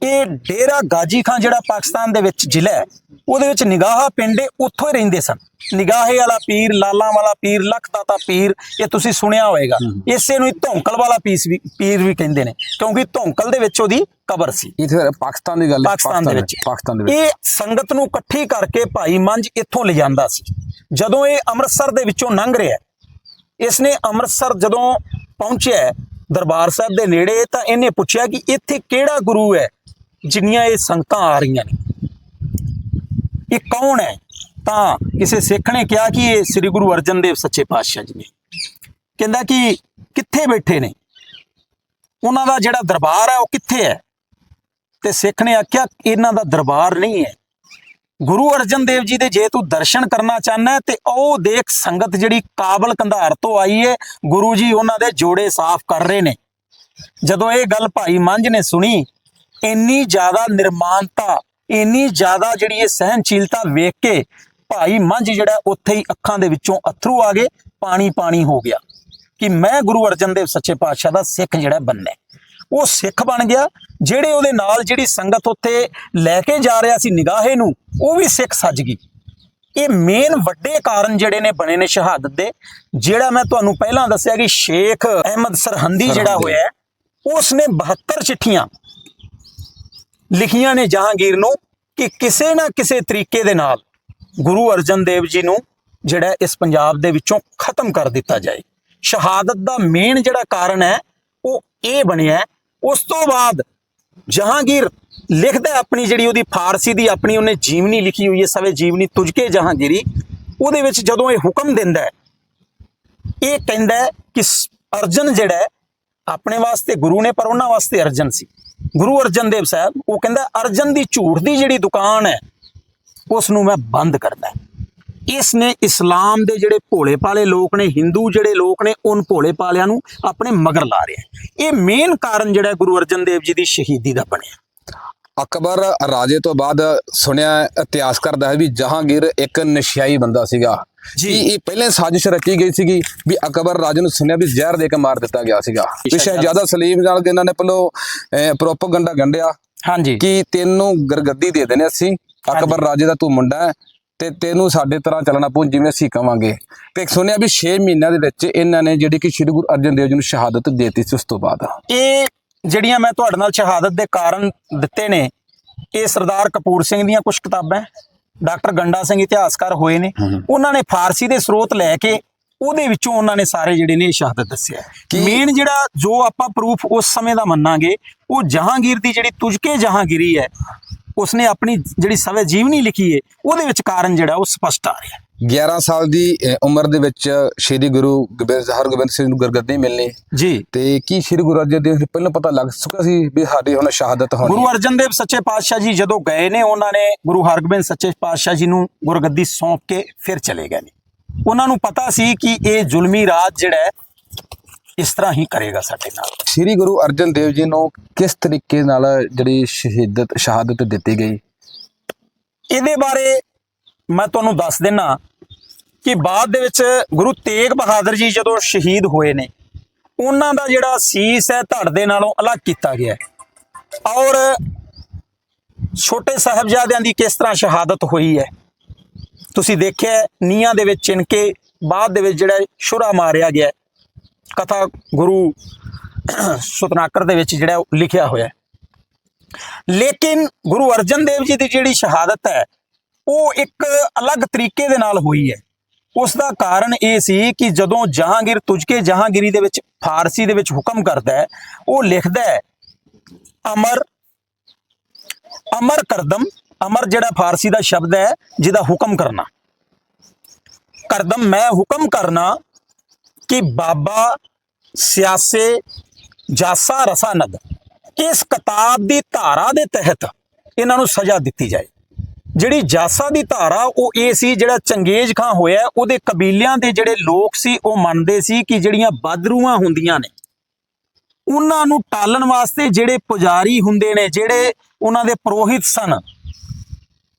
ਇਹ ਡੇਰਾ ਗਾਜੀ ਖਾਨ ਜਿਹੜਾ ਪਾਕਿਸਤਾਨ ਦੇ ਵਿੱਚ ਜ਼ਿਲ੍ਹਾ ਹੈ ਉਹਦੇ ਵਿੱਚ ਨਿਗਾਹਾ ਪਿੰਡੇ ਉੱਥੋਂ ਹੀ ਰਹਿੰਦੇ ਸਨ। ਨਿਗਾਹੇ ਵਾਲਾ ਪੀਰ ਲਾਲਾਂ ਵਾਲਾ ਪੀਰ ਲਖਦਾਤਾ ਪੀਰ ਇਹ ਤੁਸੀਂ ਸੁਣਿਆ ਹੋਵੇਗਾ। ਇਸੇ ਨੂੰ ਹੀ ਧੌਂਕਲ ਵਾਲਾ ਪੀਸ ਵੀ ਪੀਰ ਵੀ ਕਹਿੰਦੇ ਨੇ ਕਿਉਂਕਿ ਧੌਂਕਲ ਦੇ ਵਿੱਚ ਉਹਦੀ ਕਬਰ ਸੀ। ਇਹ ਫਿਰ ਪਾਕਿਸਤਾਨ ਦੀ ਗੱਲ ਹੈ ਪਾਕਿਸਤਾਨ ਦੇ ਵਿੱਚ। ਪਾਕਿਸਤਾਨ ਦੇ ਵਿੱਚ। ਇਹ ਸੰਗਤ ਨੂੰ ਇਕੱਠੀ ਕਰਕੇ ਭਾਈ ਮੰਝ ਇੱਥੋਂ ਲਿਜਾਂਦਾ ਸੀ। ਜਦੋਂ ਇਹ ਅੰਮ੍ਰਿਤਸਰ ਦੇ ਵਿੱਚੋਂ ਲੰਘ ਰਿਹਾ ਇਸ ਨੇ ਅੰਮ੍ਰਿਤਸਰ ਜਦੋਂ ਪਹੁੰਚਿਆ ਦਰਬਾਰ ਸਾਹਿਬ ਦੇ ਨੇੜੇ ਤਾਂ ਇਹਨੇ ਪੁੱਛਿਆ ਕਿ ਇੱਥੇ ਕਿਹੜਾ ਗੁਰੂ ਹੈ? ਜਿੰਨੀਆਂ ਇਹ ਸੰਗਤਾਂ ਆ ਰਹੀਆਂ ਨੇ। ਇਹ ਕੌਣ ਹੈ? ਤਾਂ ਕਿਸੇ ਸਿੱਖ ਨੇ ਕਿਹਾ ਕਿ ਇਹ ਸ੍ਰੀ ਗੁਰੂ ਅਰਜਨ ਦੇਵ ਸੱਚੇ ਪਾਤਸ਼ਾਹ ਜੀ ਨੇ। ਕਹਿੰਦਾ ਕਿ ਕਿੱਥੇ ਬੈਠੇ ਨੇ? ਉਹਨਾਂ ਦਾ ਜਿਹੜਾ ਦਰਬਾਰ ਹੈ ਉਹ ਕਿੱਥੇ ਹੈ? ਤੇ ਸਿੱਖ ਨੇ ਆਖਿਆ, ਇਹਨਾਂ ਦਾ ਦਰਬਾਰ ਨਹੀਂ ਹੈ। ਗੁਰੂ ਅਰਜਨ ਦੇਵ ਜੀ ਦੇ ਜੇ ਤੂੰ ਦਰਸ਼ਨ ਕਰਨਾ ਚਾਹਨਾ ਹੈ, ਤੇ ਉਹ ਦੇਖ ਸੰਗਤ ਜਿਹੜੀ ਕਾਬਲ ਕੰਧਾਰ ਤੋਂ ਆਈ ਹੈ ਗੁਰੂ ਜੀ ਉਹਨਾਂ ਦੇ ਜੋੜੇ ਸਾਫ਼ ਕਰ ਰਹੇ ਨੇ। ਜਦੋਂ ਇਹ ਗੱਲ ਭਾਈ ਮੰਝ ਨੇ ਸੁਣੀ ਇੰਨੀ ਜ਼ਿਆਦਾ ਨਿਰਮਾਨਤਾ ਇੰਨੀ ਜ਼ਿਆਦਾ ਜਿਹੜੀ ਇਹ ਸਹਿਨਸ਼ੀਲਤਾ ਵੇਖ ਕੇ ਭਾਈ ਮੰਝ ਜਿਹੜਾ ਉੱਥੇ ਹੀ ਅੱਖਾਂ ਦੇ ਵਿੱਚੋਂ ਅਥਰੂ ਆ ਗਏ ਪਾਣੀ ਪਾਣੀ ਹੋ ਗਿਆ ਕਿ ਮੈਂ ਗੁਰੂ ਅਰਜਨ ਦੇਵ ਸੱਚੇ ਪਾਤਸ਼ਾਹ ਦਾ ਸਿੱਖ ਜਿਹੜਾ ਬੰਨਾ। ਉਹ ਸਿੱਖ ਬਣ ਗਿਆ ਜਿਹੜੇ ਉਹਦੇ ਨਾਲ ਜਿਹੜੀ ਸੰਗਤ ਉੱਥੇ ਲੈ ਕੇ ਜਾ ਰਿਹਾ ਸੀ ਨਿਗਾਹੇ ਨੂੰ ਉਹ ਵੀ ਸਿੱਖ ਸੱਜ ਗਈ ਇਹ ਮੇਨ ਵੱਡੇ ਕਾਰਨ ਜਿਹੜੇ ਨੇ ਬਣੇ ਨੇ ਸ਼ਹਾਦਤ ਦੇ ਜਿਹੜਾ ਮੈਂ ਤੁਹਾਨੂੰ ਪਹਿਲਾਂ ਦੱਸਿਆ ਕਿ ਸ਼ੇਖ ਅਹਿਮਦ ਸਰਹੰਦੀ ਜਿਹੜਾ। ਹੋਇਆ ਹੈ, ਉਸ ਨੇ 72 ਚਿੱਠੀਆਂ ਲਿਖੀਆਂ ਨੇ ਜਹਾਂਗੀਰ ਨੂੰ ਕਿ ਕਿਸੇ ਨਾ ਕਿਸੇ ਤਰੀਕੇ ਦੇ ਨਾਲ ਗੁਰੂ ਅਰਜਨ ਦੇਵ ਜੀ ਨੂੰ ਜਿਹੜਾ ਇਸ ਪੰਜਾਬ ਦੇ ਵਿੱਚੋਂ ਖਤਮ ਕਰ ਦਿੱਤਾ ਜਾਏ। ਸ਼ਹਾਦਤ ਦਾ ਮੇਨ ਜਿਹੜਾ ਕਾਰਨ ਹੈ, ਉਹ ਇਹ ਬਣਿਆ ਉਸ ਤੋਂ ਬਾਅਦ ਜਹਾਂਗੀਰ ਲਿਖਦਾ ਆਪਣੀ ਜਿਹੜੀ ਉਹਦੀ ਫਾਰਸੀ ਦੀ ਆਪਣੀ ਉਹਨੇ ਜੀਵਨੀ ਲਿਖੀ ਹੋਈ ਹੈ, ਸਵੇ ਜੀਵਨੀ ਤੁਝਕੇ ਜਹਾਂਗੀਰੀ। ਉਹਦੇ ਵਿੱਚ ਜਦੋਂ ਇਹ ਹੁਕਮ ਦਿੰਦਾ ਹੈ, ਇਹ ਕਹਿੰਦਾ ਕਿ ਅਰਜਨ ਜਿਹੜਾ ਆਪਣੇ ਵਾਸਤੇ ਗੁਰੂ ਨੇ, ਪਰ ਉਹਨਾਂ ਵਾਸਤੇ ਅਰਜਨ ਸੀ। ਗੁਰੂ ਅਰਜਨ ਦੇਵ ਸਾਹਿਬ ਉਹ ਕਹਿੰਦਾ ਅਰਜਨ ਦੀ ਝੂਠ ਦੀ ਜਿਹੜੀ ਦੁਕਾਨ ਹੈ ਉਸ ਨੂੰ ਮੈਂ ਬੰਦ ਕਰਦਾ। ਇਸ ਨੇ ਇਸਲਾਮ ਦੇ ਜਿਹੜੇ ਭੋਲੇ ਪਾਲੇ ਲੋਕ ਨੇ ਹਿੰਦੂ ਜਿਹੜੇ ਲੋਕ ਨੇ ਉਨ ਭੋਲੇ ਪਾਲਿਆਂ ਨੂੰ ਆਪਣੇ ਮਗਰ ਲਾ ਰਿਹਾ ਇਹ ਮੇਨ ਕਾਰਨ ਜਿਹੜਾ ਗੁਰੂ ਅਰਜਨ ਦੇਵ ਜੀ ਦੀ ਸ਼ਹੀਦੀ ਦਾ ਬਣਿਆ। ਅਕਬਰ ਰਾਜੇ ਤੋਂ ਬਾਅਦ ਸੁਣਿਆ ਹੈ, ਇਤਿਹਾਸ ਕਰਦਾ ਹੈ ਵੀ ਜਹਾਂਗੀਰ ਇੱਕ ਨਸ਼ਿਆਈ ਬੰਦਾ ਸੀਗਾ। ਜੀ। ਇਹ ਪਹਿਲੇ ਸਾਜ਼ਿਸ਼ ਰਚੀ ਗਈ ਸੀਗੀ ਵੀ ਅਕਬਰ ਰਾਜੇ ਨੂੰ ਸੁਣਿਆ ਵੀ ਜ਼ਹਿਰ ਦੇ ਕੇ ਮਾਰ ਦਿੱਤਾ ਗਿਆ ਸੀਗਾ। ਵੀ ਸ਼ਹਿਜ਼ਾਦਾ ਸਲੀਮ ਨਾਲ ਇਹਨਾਂ ਨੇ ਪਹਿਲੋ ਪ੍ਰੋਪਗੈਂਡਾ ਗੰਢਿਆ ਹਾਂਜੀ। ਕਿ ਤੈਨੂੰ ਗਰਗੱਦੀ ਦੇ ਦੇਣੇ ਅਸੀਂ ਅਕਬਰ ਰਾਜੇ ਦਾ ਤੂੰ ਮੁੰਡਾ ਹੈ ਤੇ ਤੈਨੂੰ ਸਾਡੇ ਤਰ੍ਹਾਂ ਚੱਲਣਾ ਪਊ ਜਿਵੇਂ ਅਸੀਂ ਕਵਾਂਗੇ। ਤੇ ਸੁਣਿਆ ਵੀ 6 ਮਹੀਨਿਆਂ ਦੇ ਵਿੱਚ ਇਹਨਾਂ ਨੇ ਜਿਹੜੀ ਕਿ ਸ੍ਰੀ ਗੁਰੂ ਅਰਜਨ ਦੇਵ ਜੀ ਨੂੰ ਸ਼ਹਾਦਤ ਦਿੱਤੀ ਸੀ ਉਸ ਤੋਂ ਬਾਅਦ। ਇਹ ਜਿਹੜੀਆਂ ਮੈਂ ਤੁਹਾਡੇ ਨਾਲ ਸ਼ਹਾਦਤ ਦੇ ਕਾਰਨ ਦਿੱਤੇ ਨੇ ਇਹ ਸਰਦਾਰ ਕਪੂਰ ਸਿੰਘ ਦੀਆਂ ਕੁਝ ਕਿਤਾਬਾਂ। ਡਾਕਟਰ ਗੰਡਾ ਸਿੰਘ ਇਤਿਹਾਸਕਾਰ ਹੋਏ ਨੇ। ਉਹਨਾਂ ਨੇ ਫਾਰਸੀ ਦੇ ਸਰੋਤ ਲੈ ਕੇ ਉਹਦੇ ਵਿੱਚੋਂ ਉਹਨਾਂ ਨੇ ਸਾਰੇ ਜਿਹੜੇ ਨੇ ਸ਼ਹਾਦਤ ਦੱਸਿਆ ਕੀ- ਮੇਨ ਜਿਹੜਾ ਜੋ ਆਪਾਂ ਪ੍ਰੂਫ ਉਸ ਸਮੇਂ ਦਾ ਮੰਨਾਂਗੇ ਉਹ ਜਹਾਂਗੀਰ ਦੀ ਜਿਹੜੀ ਤੁਝਕੇ ਜਹਾਂਗੀਰੀ ਹੈ ਉਸਨੇ ਆਪਣੀ ਜਿਹੜੀ ਸਵੇ ਜੀਵਨੀ ਲਿਖੀ ਹੈ ਉਹਦੇ ਵਿੱਚ ਕਾਰਨ ਜਿਹੜਾ ਉਹ ਸਪਸ਼ਟ ਆ ਰਿਹਾ। 11 ਸਾਲ ਦੀ ਉਮਰ ਦੇ ਵਿੱਚ ਸ੍ਰੀ ਗੁਰੂ ਗੋਬਿੰਦ ਹਰਗੋਬਿੰਦ ਸਿੰਘ ਨੂੰ ਗੁਰਗੱਦੀ ਮਿਲਣੀ। ਜੀ। ਤੇ ਕੀ ਸ੍ਰੀ ਗੁਰੂ ਅਰਜਨ ਦੇਵ ਜੀ ਪਹਿਲਾਂ ਪਤਾ ਲੱਗ ਚੁੱਕਾ ਸੀ ਵੀ ਸਾਡੀ ਹੁਣ ਸ਼ਹਾਦਤ ਹੋਣੀ ਗੁਰੂ? ਅਰਜਨ ਦੇਵ ਸੱਚੇ ਪਾਤਸ਼ਾਹ ਜੀ ਜਦੋਂ ਗਏ ਨੇ ਉਹਨਾਂ ਨੇ ਗੁਰੂ ਹਰਗੋਬਿੰਦ ਸੱਚੇ ਪਾਤਸ਼ਾਹ ਜੀ ਨੂੰ ਗੁਰਗੱਦੀ ਸੌਂਪ ਕੇ ਫਿਰ ਚਲੇ ਗਏ ਨੇ। ਉਹਨਾਂ ਨੂੰ ਪਤਾ ਸੀ ਕਿ ਇਹ ਜ਼ੁਲਮੀ ਰਾਜ ਜਿਹੜਾ ਇਸ ਤਰ੍ਹਾਂ ਹੀ ਕਰੇਗਾ ਸਾਡੇ ਨਾਲ। ਸ੍ਰੀ ਗੁਰੂ ਅਰਜਨ ਦੇਵ ਜੀ ਨੂੰ ਕਿਸ ਤਰੀਕੇ ਨਾਲ ਜਿਹੜੀ ਸ਼ਹੀਦਤ ਸ਼ਹਾਦਤ ਦਿੱਤੀ ਗਈ? ਇਹਦੇ ਬਾਰੇ ਮੈਂ ਤੁਹਾਨੂੰ ਦੱਸ ਦਿੰਨਾ ਕਿ ਬਾਅਦ ਦੇ ਵਿੱਚ ਗੁਰੂ ਤੇਗ ਬਹਾਦਰ ਜੀ ਜਦੋਂ ਸ਼ਹੀਦ ਹੋਏ ਨੇ ਉਹਨਾਂ ਦਾ ਜਿਹੜਾ ਸੀਸ ਹੈ ਧੜ ਦੇ ਨਾਲੋਂ ਅਲੱਗ ਕੀਤਾ ਗਿਆ ਔਰ ਛੋਟੇ ਸਾਹਿਬਜ਼ਾਦਿਆਂ ਦੀ ਕਿਸ ਤਰ੍ਹਾਂ ਸ਼ਹਾਦਤ ਹੋਈ ਹੈ? ਤੁਸੀਂ ਦੇਖਿਆ ਹੈ, ਨੀਹਾਂ ਦੇ ਵਿੱਚ ਚਿਣ ਕੇ ਬਾਅਦ ਦੇ ਵਿੱਚ ਜਿਹੜਾ ਸ਼ੁਰਾ ਮਾਰਿਆ ਗਿਆ ਕਥਾ ਗੁਰੂ ਸੁਤਨਾਕਰ ਦੇ ਵਿੱਚ ਜਿਹੜਾ ਉਹ ਲਿਖਿਆ ਹੋਇਆ ਲੇਕਿਨ ਗੁਰੂ ਅਰਜਨ ਦੇਵ ਜੀ ਦੀ ਜਿਹੜੀ ਸ਼ਹਾਦਤ ਹੈ ਉਹ ਇੱਕ ਅਲੱਗ ਤਰੀਕੇ ਦੇ ਨਾਲ ਹੋਈ ਹੈ। ਉਸ ਦਾ ਕਾਰਨ ਇਹ ਸੀ ਕਿ ਜਦੋਂ ਜਹਾਂਗੀਰ ਤੁਝਕੇ ਜਹਾਂਗੀਰੀ ਦੇ ਵਿੱਚ ਫਾਰਸੀ ਦੇ ਵਿੱਚ ਹੁਕਮ ਕਰਦਾ ਹੈ, ਉਹ ਲਿਖਦਾ ਹੈ, ਅਮਰ ਅਮਰ ਕਰਦਮ, ਅਮਰ ਜਿਹੜਾ ਫਾਰਸੀ ਦਾ ਸ਼ਬਦ ਹੈ, ਜਿਹਦਾ ਹੁਕਮ ਕਰਨਾ। ਕਰਦਮ, ਮੈਂ ਹੁਕਮ ਕਰਨਾ ਕਿ ਬਾਬਾ ਸਿਆਸੇ ਜਾਸਾ ਰਸਾਨਦ ਇਸ ਕਿਤਾਬ ਦੀ ਧਾਰਾ ਦੇ ਤਹਿਤ ਇਹਨਾਂ ਨੂੰ ਸਜ਼ਾ ਦਿੱਤੀ ਜਾਏ। ਜਿਹੜੀ ਜਾਸਾ ਦੀ ਧਾਰਾ ਉਹ ਇਹ ਸੀ ਜਿਹੜਾ ਚੰਗੇਜ਼ ਖਾਂ ਹੋਇਆ, ਉਹਦੇ ਕਬੀਲਿਆਂ ਦੇ ਜਿਹੜੇ ਲੋਕ ਸੀ, ਉਹ ਮੰਨਦੇ ਸੀ ਕਿ ਜਿਹੜੀਆਂ ਬਦਰੂਆਂ ਹੁੰਦੀਆਂ ਨੇ, ਉਹਨਾਂ ਨੂੰ ਟਾਲਣ ਵਾਸਤੇ ਜਿਹੜੇ ਪੁਜਾਰੀ ਹੁੰਦੇ ਨੇ, ਜਿਹੜੇ ਉਹਨਾਂ ਦੇ ਪੁਰੋਹਿਤ ਸਨ,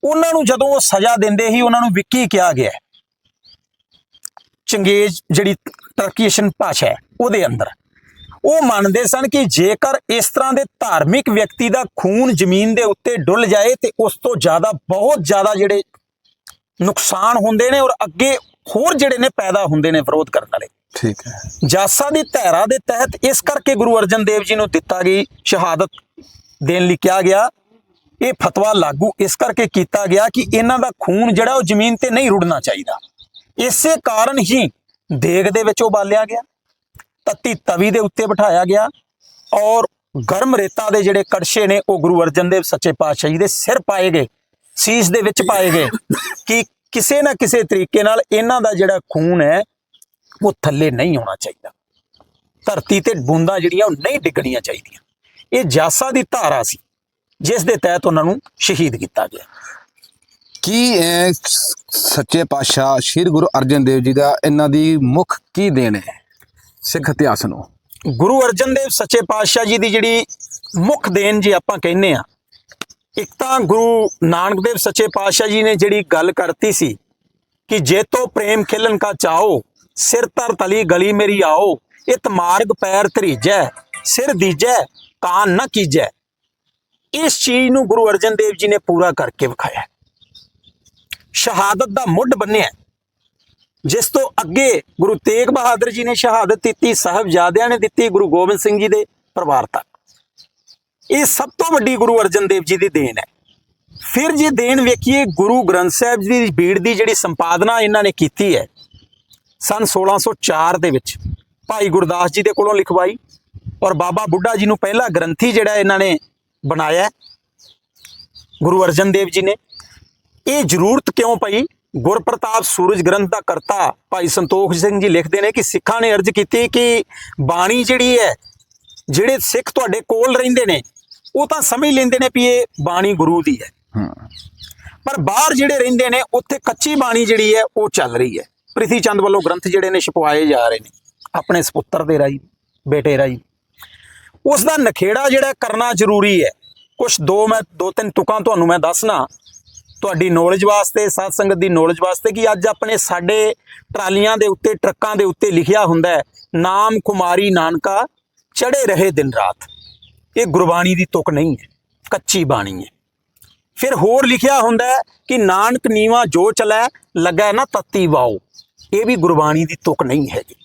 ਉਹਨਾਂ ਨੂੰ ਜਦੋਂ ਉਹ ਸਜ਼ਾ ਦਿੰਦੇ ਹੀ ਉਹਨਾਂ ਨੂੰ ਵਿੱਕੀ ਕਿਹਾ ਗਿਆ ਚੰਗੇਜ਼ ਜਿਹੜੀ ਟਰਕੀਸ਼ਨ ਭਾਸ਼ਾ ਹੈ, ਉਹਦੇ ਅੰਦਰ। ਉਹ ਮੰਨਦੇ ਸਨ ਕਿ ਜੇਕਰ ਇਸ ਤਰ੍ਹਾਂ ਦੇ ਧਾਰਮਿਕ ਵਿਅਕਤੀ ਦਾ ਖੂਨ ਜ਼ਮੀਨ ਦੇ ਉੱਤੇ ਡੁੱਲ ਜਾਏ ਤੇ ਉਸ ਤੋਂ ਜ਼ਿਆਦਾ ਬਹੁਤ ਜ਼ਿਆਦਾ ਜਿਹੜੇ ਨੁਕਸਾਨ ਹੁੰਦੇ ਨੇ ਔਰ ਅੱਗੇ ਹੋਰ ਜਿਹੜੇ ਨੇ ਪੈਦਾ ਹੁੰਦੇ ਨੇ ਵਿਰੋਧ ਕਰਨ ਵਾਲੇ। ਠੀਕ ਹੈ। ਜਾਸਾ ਦੀ ਧੈਰਾ ਦੇ ਤਹਿਤ ਇਸ ਕਰਕੇ ਗੁਰੂ ਅਰਜਨ ਦੇਵ ਜੀ ਨੂੰ ਦਿੱਤਾ ਗਈ ਸ਼ਹਾਦਤ ਦੇਣ ਲਈ ਕਿਹਾ ਗਿਆ। ਇਹ ਫਤਵਾ ਲਾਗੂ ਇਸ ਕਰਕੇ ਕੀਤਾ ਗਿਆ ਕਿ ਇਹਨਾਂ ਦਾ ਖੂਨ ਜਿਹੜਾ ਉਹ ਜ਼ਮੀਨ ਤੇ ਨਹੀਂ ਰੁੜਨਾ ਚਾਹੀਦਾ। ਇਸੇ ਕਾਰਨ ਹੀ ਦੇਗ ਦੇ ਵਿੱਚ ਉਬਾਲਿਆ ਗਿਆ। ਤੱਤੀ ਤਵੀ ਦੇ ਉੱਤੇ ਬਿਠਾਇਆ ਗਿਆ ਔਰ ਗਰਮ ਰੇਤਾ ਦੇ ਜਿਹੜੇ ਕੜਛੇ ਨੇ, ਉਹ ਗੁਰੂ ਅਰਜਨ ਦੇਵ ਸੱਚੇ ਪਾਤਸ਼ਾਹ ਜੀ ਦੇ ਸਿਰ ਪਾਏ ਗਏ, ਸੀਸ ਦੇ ਵਿੱਚ ਪਾਏ ਗਏ ਕਿ ਕਿਸੇ ਨਾ ਕਿਸੇ ਤਰੀਕੇ ਨਾਲ ਇਹਨਾਂ ਦਾ ਜਿਹੜਾ ਖੂਨ ਹੈ, ਉਹ ਥੱਲੇ ਨਹੀਂ ਆਉਣਾ ਚਾਹੀਦਾ। ਧਰਤੀ ਤੇ ਬੂੰਦਾਂ ਜਿਹੜੀਆਂ, ਉਹ ਨਹੀਂ ਡਿੱਗਣੀਆਂ ਚਾਹੀਦੀਆਂ। ਇਹ ਜਾਸਾ ਦੀ ਧਾਰਾ ਸੀ, ਜਿਸ ਦੇ ਤਹਿਤ ਉਹਨਾਂ ਨੂੰ ਸ਼ਹੀਦ ਕੀਤਾ ਗਿਆ। ਕੀ ਇਹ ਸੱਚੇ ਪਾਤਸ਼ਾਹ ਸ੍ਰੀ ਗੁਰੂ ਅਰਜਨ ਦੇਵ ਜੀ ਦਾ ਇਹਨਾਂ ਦੀ ਮੁੱਖ ਕੀ ਦੇਣ ਹੈ? ਸਿੱਖ ਇਤਿਹਾਸ ਨੂੰ। ਗੁਰੂ ਅਰਜਨ ਦੇਵ ਸੱਚੇ ਪਾਤਸ਼ਾਹ ਜੀ ਦੀ ਜਿਹੜੀ ਮੁੱਖ ਦੇਣ ਜੇ ਆਪਾਂ ਕਹਿੰਨੇ ਆ ਇੱਕ ਤਾਂ ਗੁਰੂ ਨਾਨਕ ਦੇਵ ਸੱਚੇ ਪਾਤਸ਼ਾਹ ਜੀ ਨੇ ਜਿਹੜੀ ਗੱਲ ਕਰਤੀ ਸੀ ਕਿ ਜੇਤੋ ਪ੍ਰੇਮ ਖਿਲਨ ਕਾ ਚਾਓ ਸਿਰ ਤਰ ਤਲੀ ਗਲੀ ਮੇਰੀ ਆਓ, ਇਤ ਮਾਰਗ ਪੈਰ ਧਰੀਜੈ, ਸਿਰ ਦੀਜੈ ਕਾਨ ਨਾ ਕੀਜੈ। ਇਸ ਚੀਜ਼ ਨੂੰ ਗੁਰੂ ਅਰਜਨ ਦੇਵ ਜੀ ਨੇ ਪੂਰਾ ਕਰਕੇ ਵਿਖਾਇਆ। ਸ਼ਹਾਦਤ ਦਾ ਮੁੱਢ ਬੰਨਿਆ। ਜਿਸ ਤੋਂ ਅੱਗੇ ਗੁਰੂ ਤੇਗ ਬਹਾਦਰ ਜੀ ਨੇ ਸ਼ਹਾਦਤ ਦਿੱਤੀ, ਸਾਹਿਬਜ਼ਾਦਿਆਂ ਨੇ ਦਿੱਤੀ, ਗੁਰੂ ਗੋਬਿੰਦ ਸਿੰਘ ਜੀ ਦੇ ਪਰਿਵਾਰ ਤੱਕ। ਇਹ ਸਭ ਤੋਂ ਵੱਡੀ ਗੁਰੂ ਅਰਜਨ ਦੇਵ ਜੀ ਦੀ ਦੇਣ ਹੈ। ਫਿਰ ਜੇ ਦੇਣ ਵੇਖੀਏ, ਗੁਰੂ ਗ੍ਰੰਥ ਸਾਹਿਬ ਜੀ ਦੀ ਬੀੜ ਦੀ ਜਿਹੜੀ ਸੰਪਾਦਨਾ ਇਹਨਾਂ ਨੇ ਕੀਤੀ ਹੈ, ਸਨ 1604 ਦੇ ਵਿੱਚ, ਭਾਈ ਗੁਰਦਾਸ ਜੀ ਦੇ ਕੋਲੋਂ ਲਿਖਵਾਈ ਔਰ ਬਾਬਾ ਬੁੱਢਾ ਜੀ ਨੂੰ ਪਹਿਲਾ ਗ੍ਰੰਥੀ ਜਿਹੜਾ ਇਹਨਾਂ ਨੇ ਬਣਾਇਆ ਗੁਰੂ ਅਰਜਨ ਦੇਵ ਜੀ ਨੇ। ਇਹ ਜ਼ਰੂਰਤ ਕਿਉਂ ਪਈ? ਗੁਰਪ੍ਰਤਾਪ ਸੂਰਜ ਗ੍ਰੰਥ ਦਾ ਕਰਤਾ ਭਾਈ ਸੰਤੋਖ ਸਿੰਘ ਜੀ ਲਿਖਦੇ ਨੇ ਕਿ ਸਿੱਖਾਂ ਨੇ ਅਰਜ਼ ਕੀਤੀ ਕਿ ਬਾਣੀ ਜਿਹੜੀ ਹੈ ਜਿਹੜੇ ਸਿੱਖ ਤੁਹਾਡੇ ਕੋਲ ਰਹਿੰਦੇ ਨੇ ਉਹ ਤਾਂ ਸਮਝ ਲੈਂਦੇ ਨੇ ਵੀ ਇਹ ਬਾਣੀ ਗੁਰੂ ਦੀ ਹੈ। ਪਰ ਬਾਹਰ ਜਿਹੜੇ ਰਹਿੰਦੇ ਨੇ ਉੱਥੇ ਕੱਚੀ ਬਾਣੀ ਜਿਹੜੀ ਹੈ ਉਹ ਚੱਲ ਰਹੀ ਹੈ। ਪ੍ਰਿਥੀ ਚੰਦ ਵੱਲੋਂ ਗ੍ਰੰਥ ਜਿਹੜੇ ਨੇ ਛਪਵਾਏ ਜਾ ਰਹੇ ਨੇ ਆਪਣੇ ਸੁਪੁੱਤਰ ਦੇ ਰਾਈ ਬੇਟੇ ਰਾਈ ਉਸ ਦਾ ਨਖੇੜਾ ਜਿਹੜਾ ਕਰਨਾ ਜ਼ਰੂਰੀ ਹੈ। ਕੁਝ ਦੋ ਮੈਂ ਦੋ ਤਿੰਨ ਤੁਕਾਂ ਤੁਹਾਨੂੰ ਮੈਂ ਦੱਸਣਾ ਤੁਹਾਡੀ ਨੌਲੇਜ ਵਾਸਤੇ, ਸਾਧ ਸੰਗਤ ਦੀ ਨੌਲੇਜ ਵਾਸਤੇ ਕਿ ਅੱਜ ਆਪਣੇ ਸਾਡੇ ਟਰਾਲੀਆਂ ਦੇ ਉੱਤੇ, ਟਰੱਕਾਂ ਦੇ ਉੱਤੇ ਲਿਖਿਆ ਹੁੰਦਾ ਹੈ, ਨਾਮ ਕੁਮਾਰੀ ਨਾਨਕਾ ਚੜੇ ਰਹੇ ਦਿਨ ਰਾਤ। ਇਹ ਗੁਰਬਾਣੀ ਦੀ ਤੁਕ ਨਹੀਂ ਹੈ, ਕੱਚੀ ਬਾਣੀ ਹੈ। ਫਿਰ ਹੋਰ ਲਿਖਿਆ ਹੁੰਦਾ ਹੈ ਕਿ ਨਾਨਕ ਨੀਵਾ ਜੋ ਚਲੈ, ਲੱਗਾ ਨਾ ਤਤੀ ਵਾਓ। ਇਹ ਵੀ ਗੁਰਬਾਣੀ ਦੀ ਤੁਕ ਨਹੀਂ ਹੈਗੀ।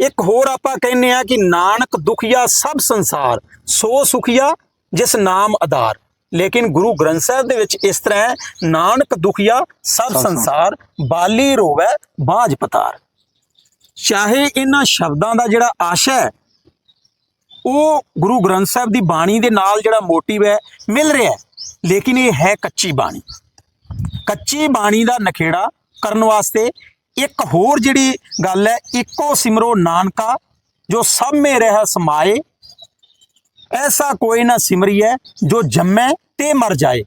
ਇੱਕ ਹੋਰ ਆਪਾਂ ਕਹਿੰਨੇ ਆ ਕਿ ਨਾਨਕ ਦੁਖੀਆ ਸਭ ਸੰਸਾਰ, ਸੋ ਸੁਖੀਆ ਜਿਸ ਨਾਮ ਆਧਾਰ। ਲੇਕਿਨ ਗੁਰੂ ਗ੍ਰੰਥ ਸਾਹਿਬ ਦੇ ਵਿੱਚ ਇਸ ਤਰ੍ਹਾਂ ਹੈ ਨਾਨਕ ਦੁਖੀਆ ਸਭ ਸੰਸਾਰ। ਬਾਲੀ ਰੋਵੈ ਬਾਝ ਪਤਾਰ। ਚਾਹੇ ਇਹਨਾਂ ਸ਼ਬਦਾਂ ਦਾ ਜਿਹੜਾ ਆਸ਼ਾ ਹੈ ਉਹ ਗੁਰੂ ਗ੍ਰੰਥ ਸਾਹਿਬ ਦੀ ਬਾਣੀ ਦੇ ਨਾਲ ਜਿਹੜਾ ਮੋਟਿਵ ਹੈ ਮਿਲ ਰਿਹਾ ਹੈ ਲੇਕਿਨ ਇਹ ਹੈ ਕੱਚੀ ਬਾਣੀ। ਕੱਚੀ ਬਾਣੀ ਦਾ ਨਖੇੜਾ ਕਰਨ ਵਾਸਤੇ ਇੱਕ ਹੋਰ ਜਿਹੜੀ ਗੱਲ ਹੈ ਇੱਕੋ ਸਿਮਰੋ ਨਾਨਕਾ ਜੋ ਸਭ ਮੇ ਰਹਿ ਸਮਾਏ ਐਸਾ ਕੋਈ ਨਾ ਸਿਮਰੀਐ ਜੋ ਜੰਮੈ ਤੇ ਮਰ ਜਾਏ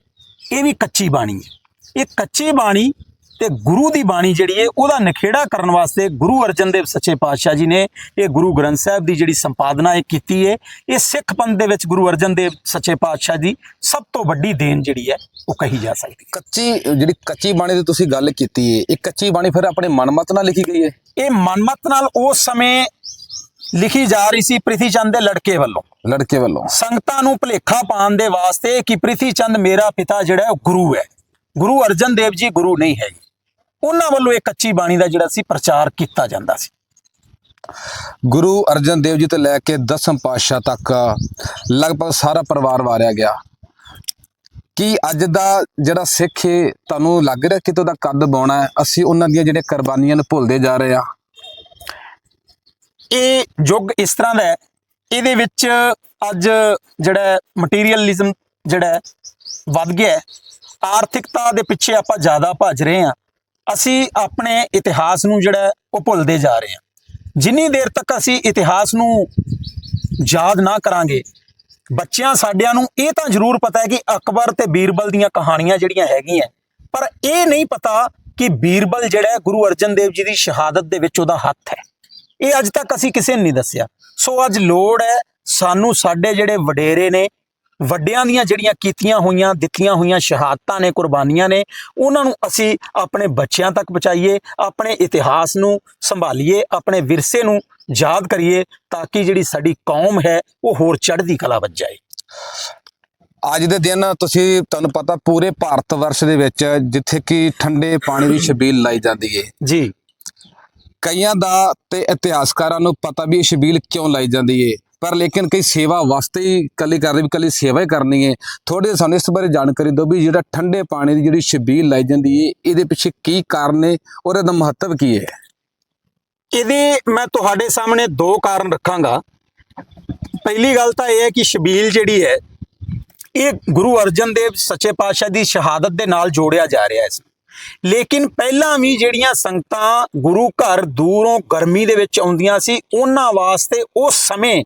ਇਹ ਵੀ ਕੱਚੀ ਬਾਣੀ ਹੈ। ਇਹ ਕੱਚੀ ਬਾਣੀ ਤੇ ਗੁਰੂ ਦੀ ਬਾਣੀ ਜਿਹੜੀ ਹੈ ਉਹਦਾ ਨਖੇੜਾ ਕਰਨ ਵਾਸਤੇ ਗੁਰੂ ਅਰਜਨ ਦੇਵ ਸੱਚੇ ਪਾਤਸ਼ਾਹ ਜੀ ਨੇ ਇਹ ਗੁਰੂ ਗ੍ਰੰਥ ਸਾਹਿਬ ਦੀ ਜਿਹੜੀ ਸੰਪਾਦਨਾ ਇਹ ਕੀਤੀ ਹੈ ਇਹ ਸਿੱਖ ਪੰਥ ਦੇ ਵਿੱਚ ਗੁਰੂ ਅਰਜਨ ਦੇਵ ਸੱਚੇ ਪਾਤਸ਼ਾਹ ਦੀ ਸਭ ਤੋਂ ਵੱਡੀ ਦੇਣ ਜਿਹੜੀ ਹੈ ਉਹ ਕਹੀ ਜਾ ਸਕਦੀ ਕੱਚੀ ਜਿਹੜੀ ਕੱਚੀ ਬਾਣੀ ਦੀ ਤੁਸੀਂ ਗੱਲ ਕੀਤੀ ਹੈ ਇਹ ਕੱਚੀ ਬਾਣੀ ਫਿਰ ਆਪਣੇ ਮਨਮਤ ਨਾਲ ਲਿਖੀ ਗਈ ਹੈ? ਇਹ ਮਨਮਤ ਨਾਲ ਉਸ ਸਮੇਂ ਲਿਖੀ ਜਾ ਰਹੀ ਸੀ ਪ੍ਰਿਥੀ ਚੰਦ ਦੇ ਲੜਕੇ ਵੱਲੋਂ। ਲੜਕੇ ਵੱਲੋਂ। ਸੰਗਤਾਂ ਨੂੰ ਭੁਲੇਖਾ ਪਾਉਣ ਦੇ ਵਾਸਤੇ ਕਿ ਪ੍ਰਿਥੀ ਚੰਦ ਮੇਰਾ ਪਿਤਾ ਜਿਹੜਾ ਉਹ ਗੁਰੂ ਹੈ। ਗੁਰੂ ਅਰਜਨ ਦੇਵ ਜੀ ਗੁਰੂ ਨਹੀਂ ਹੈ ਉਹਨਾਂ ਵੱਲੋਂ ਇਹ ਕੱਚੀ ਬਾਣੀ ਦਾ ਜਿਹੜਾ ਸੀ ਪ੍ਰਚਾਰ ਕੀਤਾ ਜਾਂਦਾ ਸੀ। ਗੁਰੂ ਅਰਜਨ ਦੇਵ ਜੀ ਤੋਂ ਲੈ ਕੇ ਦਸਮ ਪਾਤਸ਼ਾਹ ਤੱਕ ਲਗਭਗ ਸਾਰਾ ਪਰਿਵਾਰ ਵਾਰਿਆ ਗਿਆ। ਕੀ ਅੱਜ ਦਾ ਜਿਹੜਾ ਸਿੱਖ ਹੈ ਤੁਹਾਨੂੰ ਲੱਗ ਰਿਹਾ ਕਿ ਉਹਦਾ ਕੱਦ ਬਾਉਣਾ ਹੈ? ਅਸੀਂ ਉਹਨਾਂ ਦੀਆਂ ਜਿਹੜੀਆਂ ਕੁਰਬਾਨੀਆਂ ਨੂੰ ਭੁੱਲਦੇ ਜਾ ਰਹੇ ਆ ਇਹ ਯੁੱਗ ਇਸ ਤਰ੍ਹਾਂ ਦਾ ਹੈ ਇਹਦੇ ਵਿੱਚ ਅੱਜ ਜਿਹੜਾ ਮਟੀਰੀਅਲਿਜ਼ਮ ਜਿਹੜਾ ਵੱਧ ਗਿਆ ਆਰਥਿਕਤਾ ਦੇ ਪਿੱਛੇ ਆਪਾਂ ਜ਼ਿਆਦਾ ਭੱਜ ਰਹੇ ਹਾਂ। ਅਸੀਂ ਆਪਣੇ ਇਤਿਹਾਸ ਨੂੰ ਜਿਹੜਾ ਉਹ ਭੁੱਲਦੇ ਜਾ ਰਹੇ ਹਾਂ। ਜਿੰਨੀ ਦੇਰ ਤੱਕ ਅਸੀਂ ਇਤਿਹਾਸ ਨੂੰ ਯਾਦ ਨਾ ਕਰਾਂਗੇ, ਬੱਚਿਆਂ ਸਾਡਿਆਂ ਨੂੰ ਇਹ ਤਾਂ ਜ਼ਰੂਰ ਪਤਾ ਹੈ ਕਿ ਅਕਬਰ ਤੇ ਬੀਰਬਲ ਦੀਆਂ ਕਹਾਣੀਆਂ ਜਿਹੜੀਆਂ ਹੈਗੀਆਂ ਪਰ ਇਹ ਨਹੀਂ ਪਤਾ ਕਿ ਬੀਰਬਲ ਜਿਹੜਾ ਗੁਰੂ ਅਰਜਨ ਦੇਵ ਜੀ ਦੀ ਸ਼ਹਾਦਤ ਦੇ ਵਿੱਚ ਉਹਦਾ ਹੱਥ ਹੈ। ਇਹ ਅੱਜ ਤੱਕ ਅਸੀਂ ਕਿਸੇ ਨੂੰ ਨਹੀਂ ਦੱਸਿਆ। ਸੋ ਅੱਜ ਲੋੜ ਹੈ ਸਾਨੂੰ ਸਾਡੇ ਜਿਹੜੇ ਵਡੇਰੇ ਨੇ ਵੱਡਿਆਂ ਦੀਆਂ ਜਿਹੜੀਆਂ ਕੀਤੀਆਂ ਹੋਈਆਂ ਦਿੱਤੀਆਂ ਹੋਈਆਂ ਸ਼ਹਾਦਤਾਂ ਨੇ ਕੁਰਬਾਨੀਆਂ ਨੇ ਉਹਨਾਂ ਨੂੰ ਅਸੀਂ ਆਪਣੇ ਬੱਚਿਆਂ ਤੱਕ ਪਹੁੰਚਾਈਏ ਆਪਣੇ ਇਤਿਹਾਸ ਨੂੰ ਸੰਭਾਲੀਏ ਆਪਣੇ ਵਿਰਸੇ ਨੂੰ ਯਾਦ ਕਰੀਏ ਤਾਂ ਕਿ ਜਿਹੜੀ ਸਾਡੀ ਕੌਮ ਹੈ ਉਹ ਹੋਰ ਚੜ੍ਹਦੀ ਕਲਾ ਵੱਜ ਜਾਏ। ਅੱਜ ਦੇ ਦਿਨ ਤੁਸੀਂ ਤੁਹਾਨੂੰ ਪਤਾ ਪੂਰੇ ਭਾਰਤ ਵਰਸ਼ ਦੇ ਵਿੱਚ ਜਿੱਥੇ ਕਿ ਠੰਡੇ ਪਾਣੀ ਦੀ ਛਬੀਲ ਲਾਈ ਜਾਂਦੀ ਹੈ ਜੀ। ਕਈਆਂ ਦਾ ਤੇ ਇਤਿਹਾਸਕਾਰਾਂ ਨੂੰ ਪਤਾ ਵੀ ਇਹ ਸ਼ਬੀਲ ਕਿਉਂ ਲਾਈ ਜਾਂਦੀ ਹੈ ਪਰ ਲੇਕਿਨ ਕਈ ਸੇਵਾ ਵਾਸਤੇ ਹੀ ਕੱਲੀ ਕਰਦੇ ਵੀ ਕੱਲੀ ਸੇਵਾ ਹੀ ਕਰਨੀ ਹੈ ਥੋੜੇ ਸਾਨੂੰ ਇਸ ਬਾਰੇ ਜਾਣਕਾਰੀ ਦਿਓ ਵੀ ਜਿਹੜਾ ਠੰਡੇ ਪਾਣੀ ਦੀ ਜਿਹੜੀ ਸ਼ਬੀਲ ਲਾਈ ਜਾਂਦੀ ਹੈ ਇਹਦੇ ਪਿੱਛੇ ਕੀ ਕਾਰਨ ਨੇ ਔਰ ਇਹਦਾ ਮਹੱਤਵ ਕੀ ਹੈ ਇਹਦੇ ਮੈਂ ਤੁਹਾਡੇ ਸਾਹਮਣੇ ਦੋ ਕਾਰਨ ਰੱਖਾਂਗਾ। ਪਹਿਲੀ ਗੱਲ ਤਾਂ ਇਹ ਹੈ ਕਿ ਸ਼ਬੀਲ ਜਿਹੜੀ ਹੈ, ਇਹ ਗੁਰੂ ਅਰਜਨ ਦੇਵ ਸੱਚੇ ਪਾਤਸ਼ਾਹ ਦੀ ਸ਼ਹਾਦਤ ਦੇ ਨਾਲ ਜੋੜਿਆ ਜਾ ਰਿਹਾ ਹੈ। ਇਸ ਲੇਕਿਨ ਪਹਿਲਾਂ ਵੀ ਜਿਹੜੀਆਂ ਸੰਗਤਾਂ ਗੁਰੂ ਘਰ ਦੂਰੋਂ ਗਰਮੀ ਦੇ ਵਿੱਚ ਆਉਂਦੀਆਂ ਸੀ, ਉਹਨਾਂ ਵਾਸਤੇ ਉਸ ਸਮੇਂ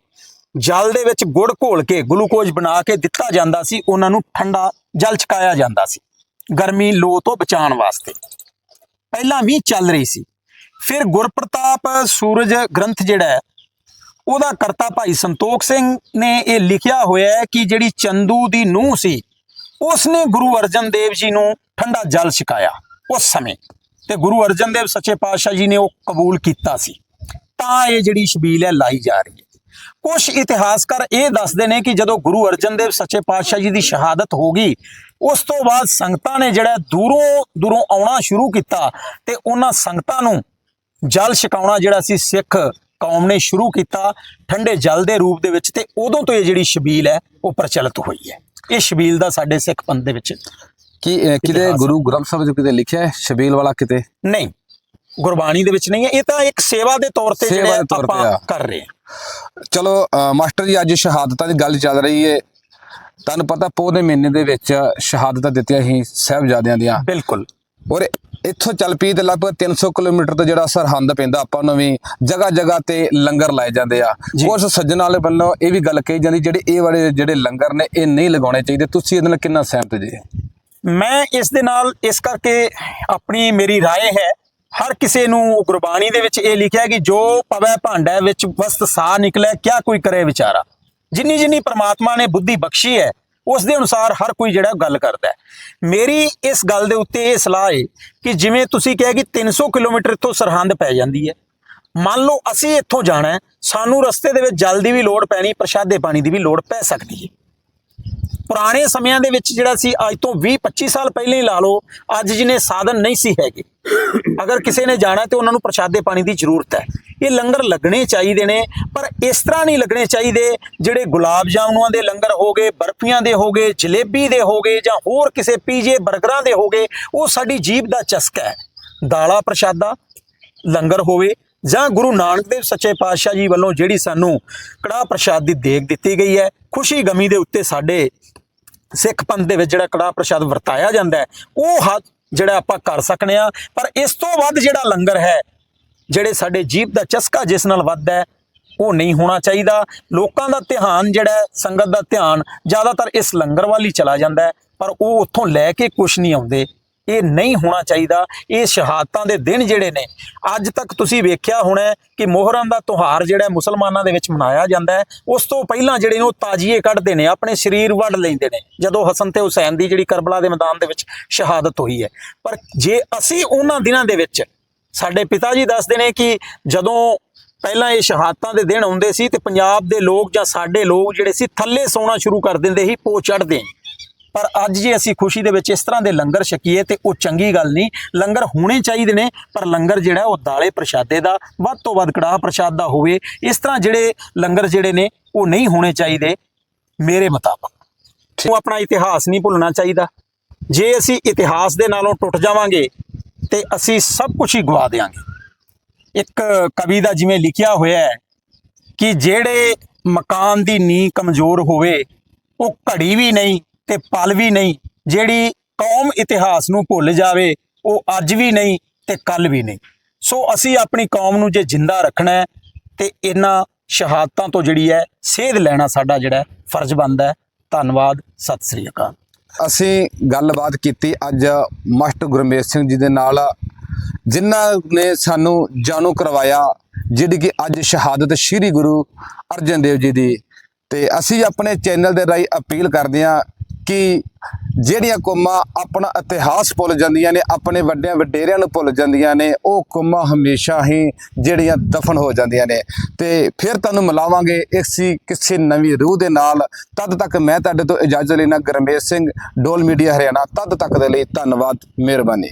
ਜਲ ਦੇ ਵਿੱਚ ਗੁੜ ਘੋਲ ਕੇ, ਗਲੂਕੋਜ਼ ਬਣਾ ਕੇ ਦਿੱਤਾ ਜਾਂਦਾ ਸੀ, ਉਹਨਾਂ ਨੂੰ ਠੰਡਾ ਜਲ ਛਕਾਇਆ ਜਾਂਦਾ ਸੀ, ਗਰਮੀ ਲੋ ਤੋਂ ਬਚਾਉਣ ਵਾਸਤੇ। ਪਹਿਲਾਂ ਵੀ ਚੱਲ ਰਹੀ ਸੀ। ਫਿਰ ਗੁਰਪ੍ਰਤਾਪ ਸੂਰਜ ਗ੍ਰੰਥ ਜਿਹੜਾ ਹੈ, ਉਹਦਾ ਕਰਤਾ ਭਾਈ ਸੰਤੋਖ ਸਿੰਘ ਨੇ ਇਹ ਲਿਖਿਆ ਹੋਇਆ ਹੈ ਕਿ ਜਿਹੜੀ ਚੰਦੂ ਦੀ ਨੂੰਹ ਸੀ ਉਸਨੇ ਗੁਰੂ ਅਰਜਨ ਦੇਵ ਜੀ ਨੂੰ ਠੰਡਾ ਜਲ ਛਕਾਇਆ ਉਸ ਸਮੇਂ ਤੇ ਗੁਰੂ ਅਰਜਨ ਦੇਵ ਸੱਚੇ ਪਾਤਸ਼ਾਹ ਜੀ ਨੇ ਉਹ ਕਬੂਲ ਕੀਤਾ ਸੀ। ਤਾਂ ਇਹ ਜਿਹੜੀ ਛਬੀਲ ਹੈ ਲਾਈ ਜਾ ਰਹੀ ਹੈ। ਕੁਝ ਇਤਿਹਾਸਕਾਰ ਇਹ ਦੱਸਦੇ ਨੇ ਕਿ ਜਦੋਂ ਗੁਰੂ ਅਰਜਨ ਦੇਵ ਸੱਚੇ ਪਾਤਸ਼ਾਹ ਜੀ ਦੀ ਸ਼ਹਾਦਤ ਹੋ ਗਈ, ਉਸ ਤੋਂ ਬਾਅਦ ਸੰਗਤਾਂ ਨੇ ਜਿਹੜਾ ਦੂਰੋਂ ਦੂਰੋਂ ਆਉਣਾ ਸ਼ੁਰੂ ਕੀਤਾ ਤੇ ਉਹਨਾਂ ਸੰਗਤਾਂ ਨੂੰ ਜਲ ਛਕਾਉਣਾ ਜਿਹੜਾ ਸੀ, ਸਿੱਖ ਕੌਮ ਨੇ ਸ਼ੁਰੂ ਕੀਤਾ ਠੰਡੇ ਜਲ ਦੇ ਰੂਪ ਦੇ ਵਿੱਚ ਤੇ ਉਦੋਂ ਤੋਂ ਇਹ ਜਿਹੜੀ ਛਬੀਲ ਹੈ, ਉਹ ਪ੍ਰਚਲਿਤ ਹੋਈ ਹੈ। ਇਹ ਛਬੀਲ ਦਾ ਸਾਡੇ ਸਿੱਖ ਪੰਥ ਦੇ ਵਿੱਚ ਕੀ ਕਿਤੇ। ਗੁਰੂ ਗ੍ਰੰਥ ਸਾਹਿਬ ਵਿੱਚ ਕਿਤੇ ਲਿਖਿਆ ਹੈ ਛਬੀਲ ਵਾਲਾ ਕਿਤੇ? ਨਹੀਂ ਗੁਰਬਾਣੀ ਦੇ ਵਿੱਚ ਨਹੀਂ ਹੈ। ਇਹ ਤਾਂ ਇੱਕ ਸੇਵਾ ਦੇ ਤੌਰ ਤੇ ਜਿਹੜੇ ਆਪਾਂ। ਕਰ ਰਹੇ ਹਾਂ। ਚਲੋ ਮਾਸਟਰ ਜੀ ਅੱਜ ਸ਼ਹਾਦਤਾਂ ਦੀ ਗੱਲ ਚੱਲ ਰਹੀ ਹੈ। ਤੁਹਾਨੂੰ ਪਤਾ ਪੋਹ ਦੇ ਮਹੀਨੇ ਦੇ ਵਿੱਚ ਸ਼ਹਾਦਤਾਂ ਦਿੱਤੀਆਂ ਸੀ ਸਾਹਿਬਜ਼ਾਦਿਆਂ ਦੀਆਂ। ਬਿਲਕੁਲ। ਔਰ ਇੱਥੋਂ ਚੱਲ ਪਈ ਤੇ ਲਗਭਗ 300 ਕਿਲੋਮੀਟਰ ਤੋਂ ਜਿਹੜਾ ਸਰਹੰਦ ਪੈਂਦਾ ਆਪਾਂ ਨੂੰ ਵੀ ਜਗ੍ਹਾ ਜਗ੍ਹਾ ਤੇ ਲੰਗਰ ਲਾਏ ਜਾਂਦੇ ਆ ਜੀ। ਕੁਝ ਸੱਜਣ ਵਾਲੇ ਵੱਲੋਂ ਇਹ ਵੀ ਗੱਲ ਕਹੀ ਜਾਂਦੀ ਜਿਹੜੇ ਇਹ ਵਾਲੇ ਜਿਹੜੇ ਲੰਗਰ ਨੇ ਇਹ ਨਹੀਂ ਲਗਾਉਣੇ ਚਾਹੀਦੇ ਤੁਸੀਂ ਇਹਦੇ ਨਾਲ ਕਿੰਨਾ ਸਹਿਮਤ ਜੀ ਮੈਂ ਇਸ ਦੇ ਨਾਲ ਇਸ ਕਰਕੇ ਆਪਣੀ ਮੇਰੀ رائے ਹੈ ਹਰ ਕਿਸੇ ਨੂੰ ਗੁਰਬਾਣੀ ਦੇ ਵਿੱਚ ਇਹ ਲਿਖਿਆ ਕਿ ਜੋ ਪਵੈ ਭਾਂਡਾ ਵਿੱਚ ਵਸਤ ਸਾ ਨਿਕਲੇ ਕਿਆ ਕੋਈ ਕਰੇ ਵਿਚਾਰਾ ਜਿੰਨੀ ਜਿੰਨੀ ਪ੍ਰਮਾਤਮਾ ਨੇ ਬੁੱਧੀ ਬਖਸ਼ੀ ਹੈ ਉਸ ਦੇ ਅਨੁਸਾਰ ਹਰ ਕੋਈ ਜਿਹੜਾ ਗੱਲ ਕਰਦਾ ਮੇਰੀ ਇਸ ਗੱਲ ਦੇ ਉੱਤੇ ਇਹ ਸਲਾਹ ਹੈ ਕਿ ਜਿਵੇਂ ਤੁਸੀਂ ਕਿਹਾ ਕਿ 300 ਕਿਲੋਮੀਟਰ ਇੱਥੋਂ ਸਰਹੰਦ ਪੈ ਜਾਂਦੀ ਹੈ। ਮੰਨ ਲਓ ਅਸੀਂ ਇੱਥੋਂ ਜਾਣਾ ਸਾਨੂੰ ਰਸਤੇ ਦੇ ਵਿੱਚ ਜਲ ਦੀ ਵੀ ਲੋੜ ਪੈਣੀ, ਪ੍ਰਸ਼ਾਦੇ ਪਾਣੀ ਦੀ ਵੀ ਲੋੜ ਪੈ ਸਕਦੀ ਹੈ। ਪੁਰਾਣੇ ਸਮਿਆਂ ਦੇ ਵਿੱਚ ਜਿਹੜਾ ਸੀ, ਅੱਜ ਤੋਂ 20 25 ਸਾਲ ਪਹਿਲਾਂ ਹੀ ਲਾ ਲਓ, ਅੱਜ ਜਿਹਨੇ ਸਾਧਨ ਨਹੀਂ ਸੀ ਹੈਗੇ। ਅਗਰ ਕਿਸੇ ਨੇ ਜਾਣਾ ਤੇ ਉਹਨਾਂ ਨੂੰ ਪ੍ਰਸ਼ਾਦੇ ਪਾਣੀ ਦੀ ਜ਼ਰੂਰਤ ਹੈ। ਇਹ ਲੰਗਰ ਲੱਗਣੇ ਚਾਹੀਦੇ ਨੇ, ਪਰ ਇਸ ਤਰ੍ਹਾਂ ਨਹੀਂ ਲੱਗਣੇ ਚਾਹੀਦੇ ਜਿਹੜੇ ਗੁਲਾਬ ਜਾਮਨੂਆਂ ਦੇ ਲੰਗਰ ਹੋ ਗਏ, ਬਰਫੀਆਂ ਦੇ ਹੋ ਗਏ, ਜਲੇਬੀ ਦੇ ਹੋ ਗਏ ਜਾਂ ਹੋਰ ਕਿਸੇ ਪੀਜੇ 버ਗਰਾਂ ਦੇ ਹੋ ਗਏ, ਉਹ ਸਾਡੀ ਜੀਭ ਦਾ ਚਸਕਾ ਹੈ। ਦਾਲਾ ਪ੍ਰਸ਼ਾਦਾ, ਲੰਗਰ ਹੋਵੇ ਜਾਂ ਗੁਰੂ ਨਾਨਕ ਦੇਵ ਸੱਚੇ ਪਾਤਸ਼ਾਹ ਜੀ ਵੱਲੋਂ ਜਿਹੜੀ ਸਾਨੂੰ ਕੜਾਹ ਪ੍ਰਸ਼ਾਦ ਦੀ ਦੇਗ ਦਿੱਤੀ ਗਈ ਹੈ, ਖੁਸ਼ੀ ਗਮੀ ਦੇ ਉੱਤੇ ਸਾਡੇ ਸਿੱਖ ਪੰਥ ਦੇ ਵਿੱਚ ਜਿਹੜਾ ਕੜਾਹ ਪ੍ਰਸ਼ਾਦ ਵਰਤਾਇਆ ਜਾਂਦਾ ਉਹ ਹੱਥ ਜਿਹੜਾ ਆਪਾਂ ਕਰ ਸਕਨੇ ਆ। ਪਰ ਇਸ ਤੋਂ ਵੱਧ ਜਿਹੜਾ ਲੰਗਰ ਹੈ, ਜਿਹੜੇ ਸਾਡੇ ਜੀਭ ਦਾ ਚਸਕਾ ਜਿਸ ਨਾਲ ਵੱਧਦਾ ਹੈ, ਉਹ ਨਹੀਂ ਹੋਣਾ ਚਾਹੀਦਾ। ਲੋਕਾਂ ਦਾ ਧਿਆਨ ਜਿਹੜਾ ਸੰਗਤ ਦਾ ਧਿਆਨ ਜ਼ਿਆਦਾਤਰ ਇਸ ਲੰਗਰ ਵੱਲ ਹੀ ਚਲਾ ਜਾਂਦਾ ਹੈ, ਪਰ ਉਹ ਉੱਥੋਂ ਲੈ ਕੇ ਕੁਝ ਨਹੀਂ ਆਉਂਦੇ। ਇਹ ਨਹੀਂ ਹੋਣਾ ਚਾਹੀਦਾ। ਇਹ ਸ਼ਹਾਦਤਾਂ ਦੇ ਦਿਨ ਜਿਹੜੇ ਨੇ, ਅੱਜ ਤੱਕ ਤੁਸੀਂ ਵੇਖਿਆ ਹੋਣਾ ਕਿ ਮੋਹਰਾਂ ਦਾ ਤਿਉਹਾਰ ਜਿਹੜਾ ਮੁਸਲਮਾਨਾਂ ਦੇ ਵਿੱਚ ਮਨਾਇਆ ਜਾਂਦਾ ਹੈ। ਉਸ ਤੋਂ ਪਹਿਲਾਂ ਜਿਹੜੇ ਨੇ ਉਹ ਤਾਜੀਏ ਕੱਢਦੇ ਨੇ, ਆਪਣੇ ਸਰੀਰ ਵੱਢ ਲੈਂਦੇ ਨੇ, ਜਦੋਂ ਹਸਨ ਤੇ ਹੁਸੈਨ ਦੀ ਜਿਹੜੀ ਕਰਬਲਾ ਦੇ ਮੈਦਾਨ ਦੇ ਵਿੱਚ ਸ਼ਹਾਦਤ ਹੋਈ ਹੈ। ਪਰ ਜੇ ਅਸੀਂ ਉਹਨਾਂ ਦਿਨਾਂ ਦੇ ਵਿੱਚ ਸਾਡੇ ਪਿਤਾ ਜੀ ਦੱਸਦੇ ਨੇ ਕਿ ਜਦੋਂ ਪਹਿਲਾਂ ਇਹ ਸ਼ਹਾਦਤਾਂ ਦੇ ਦਿਨ ਆਉਂਦੇ ਸੀ ਤੇ ਪੰਜਾਬ ਦੇ ਲੋਕ ਜਾਂ ਸਾਡੇ ਲੋਕ ਜਿਹੜੇ ਸੀ ਥੱਲੇ ਸੌਣਾ ਸ਼ੁਰੂ ਕਰ ਦਿੰਦੇ ਸੀ ਪੋ ਚੜਦੇ ਪਰ ਅੱਜ ਜੇ ਅਸੀਂ ਖੁਸ਼ੀ ਦੇ ਵਿੱਚ ਇਸ ਤਰ੍ਹਾਂ ਦੇ ਲੰਗਰ ਛਕੀਏ ਤੇ ਉਹ ਚੰਗੀ ਗੱਲ ਨਹੀਂ। ਲੰਗਰ ਹੋਣੇ ਚਾਹੀਦੇ ਨੇ, ਪਰ ਲੰਗਰ ਜਿਹੜਾ ਉਹ ਦਾਲੇ ਪ੍ਰਸ਼ਾਦੇ ਦਾ, ਵੱਧ ਤੋਂ ਵੱਧ ਕੜਾਹ ਪ੍ਰਸ਼ਾਦ ਦਾ ਹੋਵੇ, ਇਸ ਤਰ੍ਹਾਂ ਜਿਹੜੇ ਲੰਗਰ ਜਿਹੜੇ ਨੇ, ਉਹ ਨਹੀਂ ਹੋਣੇ ਚਾਹੀਦੇ ਮੇਰੇ ਮੁਤਾਬਕ। ਉਹ ਆਪਣਾ ਇਤਿਹਾਸ ਨਹੀਂ ਭੁੱਲਣਾ ਚਾਹੀਦਾ। ਜੇ ਅਸੀਂ ਇਤਿਹਾਸ ਦੇ ਨਾਲੋਂ ਟੁੱਟ ਜਾਵਾਂਗੇ ਤੇ ਅਸੀਂ ਸਭ ਕੁਝ ਹੀ ਗਵਾ ਦੇਵਾਂਗੇ ਇੱਕ ਕਵੀ ਦਾ ਜਿਵੇਂ ਲਿਖਿਆ ਹੋਇਆ ਹੈ ਕਿ ਜਿਹੜੇ ਮਕਾਨ ਦੀ ਨੀਂਹ ਕਮਜ਼ੋਰ ਹੋਵੇ, ਉਹ ਘੜੀ ਵੀ ਨਹੀਂ ਤੇ ਪਲ ਵੀ ਨਹੀਂ, ਜਿਹੜੀ ਕੌਮ ਇਤਿਹਾਸ ਨੂੰ ਭੁੱਲ ਜਾਵੇ, ਉਹ ਅੱਜ ਵੀ ਨਹੀਂ ਤੇ ਕੱਲ ਵੀ ਨਹੀਂ। ਸੋ ਅਸੀਂ ਆਪਣੀ ਕੌਮ ਨੂੰ ਜੇ ਜਿੰਦਾ ਰੱਖਣਾ ਹੈ ਤੇ ਇਹਨਾਂ ਸ਼ਹਾਦਤਾਂ ਤੋਂ ਜਿਹੜੀ ਹੈ ਸੇਧ ਲੈਣਾ ਸਾਡਾ ਜਿਹੜਾ ਫਰਜ਼ ਬਣਦਾ ਹੈ। ਧੰਨਵਾਦ, ਸਤਿ ਸ੍ਰੀ ਅਕਾਲ। ਅਸੀਂ ਗੱਲਬਾਤ ਕੀਤੀ ਅੱਜ ਮਾਸਟਰ ਗੁਰਮੇਸ਼ ਸਿੰਘ ਜੀ ਦੇ ਨਾਲ, ਜਿਨ੍ਹਾਂ ਨੇ ਸਾਨੂੰ ਜਾਣੂ ਕਰਵਾਇਆ, ਜਿਹੜੀ ਕਿ ਅੱਜ ਸ਼ਹਾਦਤ ਸ੍ਰੀ ਗੁਰੂ ਅਰਜਨ ਦੇਵ ਜੀ ਦੀ। ਤੇ ਅਸੀਂ ਆਪਣੇ ਚੈਨਲ ਦੇ ਰਾਹੀਂ ਅਪੀਲ ਕਰਦੇ ਹਾਂ ਕਿ ਜਿਹੜੀਆਂ ਕੌਮਾਂ ਆਪਣਾ ਇਤਿਹਾਸ ਭੁੱਲ ਜਾਂਦੀਆਂ ਨੇ, ਆਪਣੇ ਵੱਡਿਆਂ ਵਡੇਰਿਆਂ ਨੂੰ ਭੁੱਲ ਜਾਂਦੀਆਂ ਨੇ, ਉਹ ਕੌਮਾਂ ਹਮੇਸ਼ਾ ਹੀ ਜਿਹੜੀਆਂ ਦਫਨ ਹੋ ਜਾਂਦੀਆਂ ਨੇ। ਤੇ ਫਿਰ ਤੁਹਾਨੂੰ ਮਿਲਾਵਾਂਗੇ ਇਸੇ ਕਿਸੇ ਨਵੀਂ ਰੂਹ ਦੇ ਨਾਲ। ਤਦ ਤੱਕ ਮੈਂ ਤੁਹਾਡੇ ਤੋਂ ਇਜਾਜ਼ਤ ਲੈਣਾ ਗਰਮੇਸ਼ ਸਿੰਘ, ਡੋਲ ਮੀਡੀਆ ਹਰਿਆਣਾ। ਤਦ ਤੱਕ ਦੇ ਲਈ ਧੰਨਵਾਦ, ਮਿਹਰਬਾਨੀ।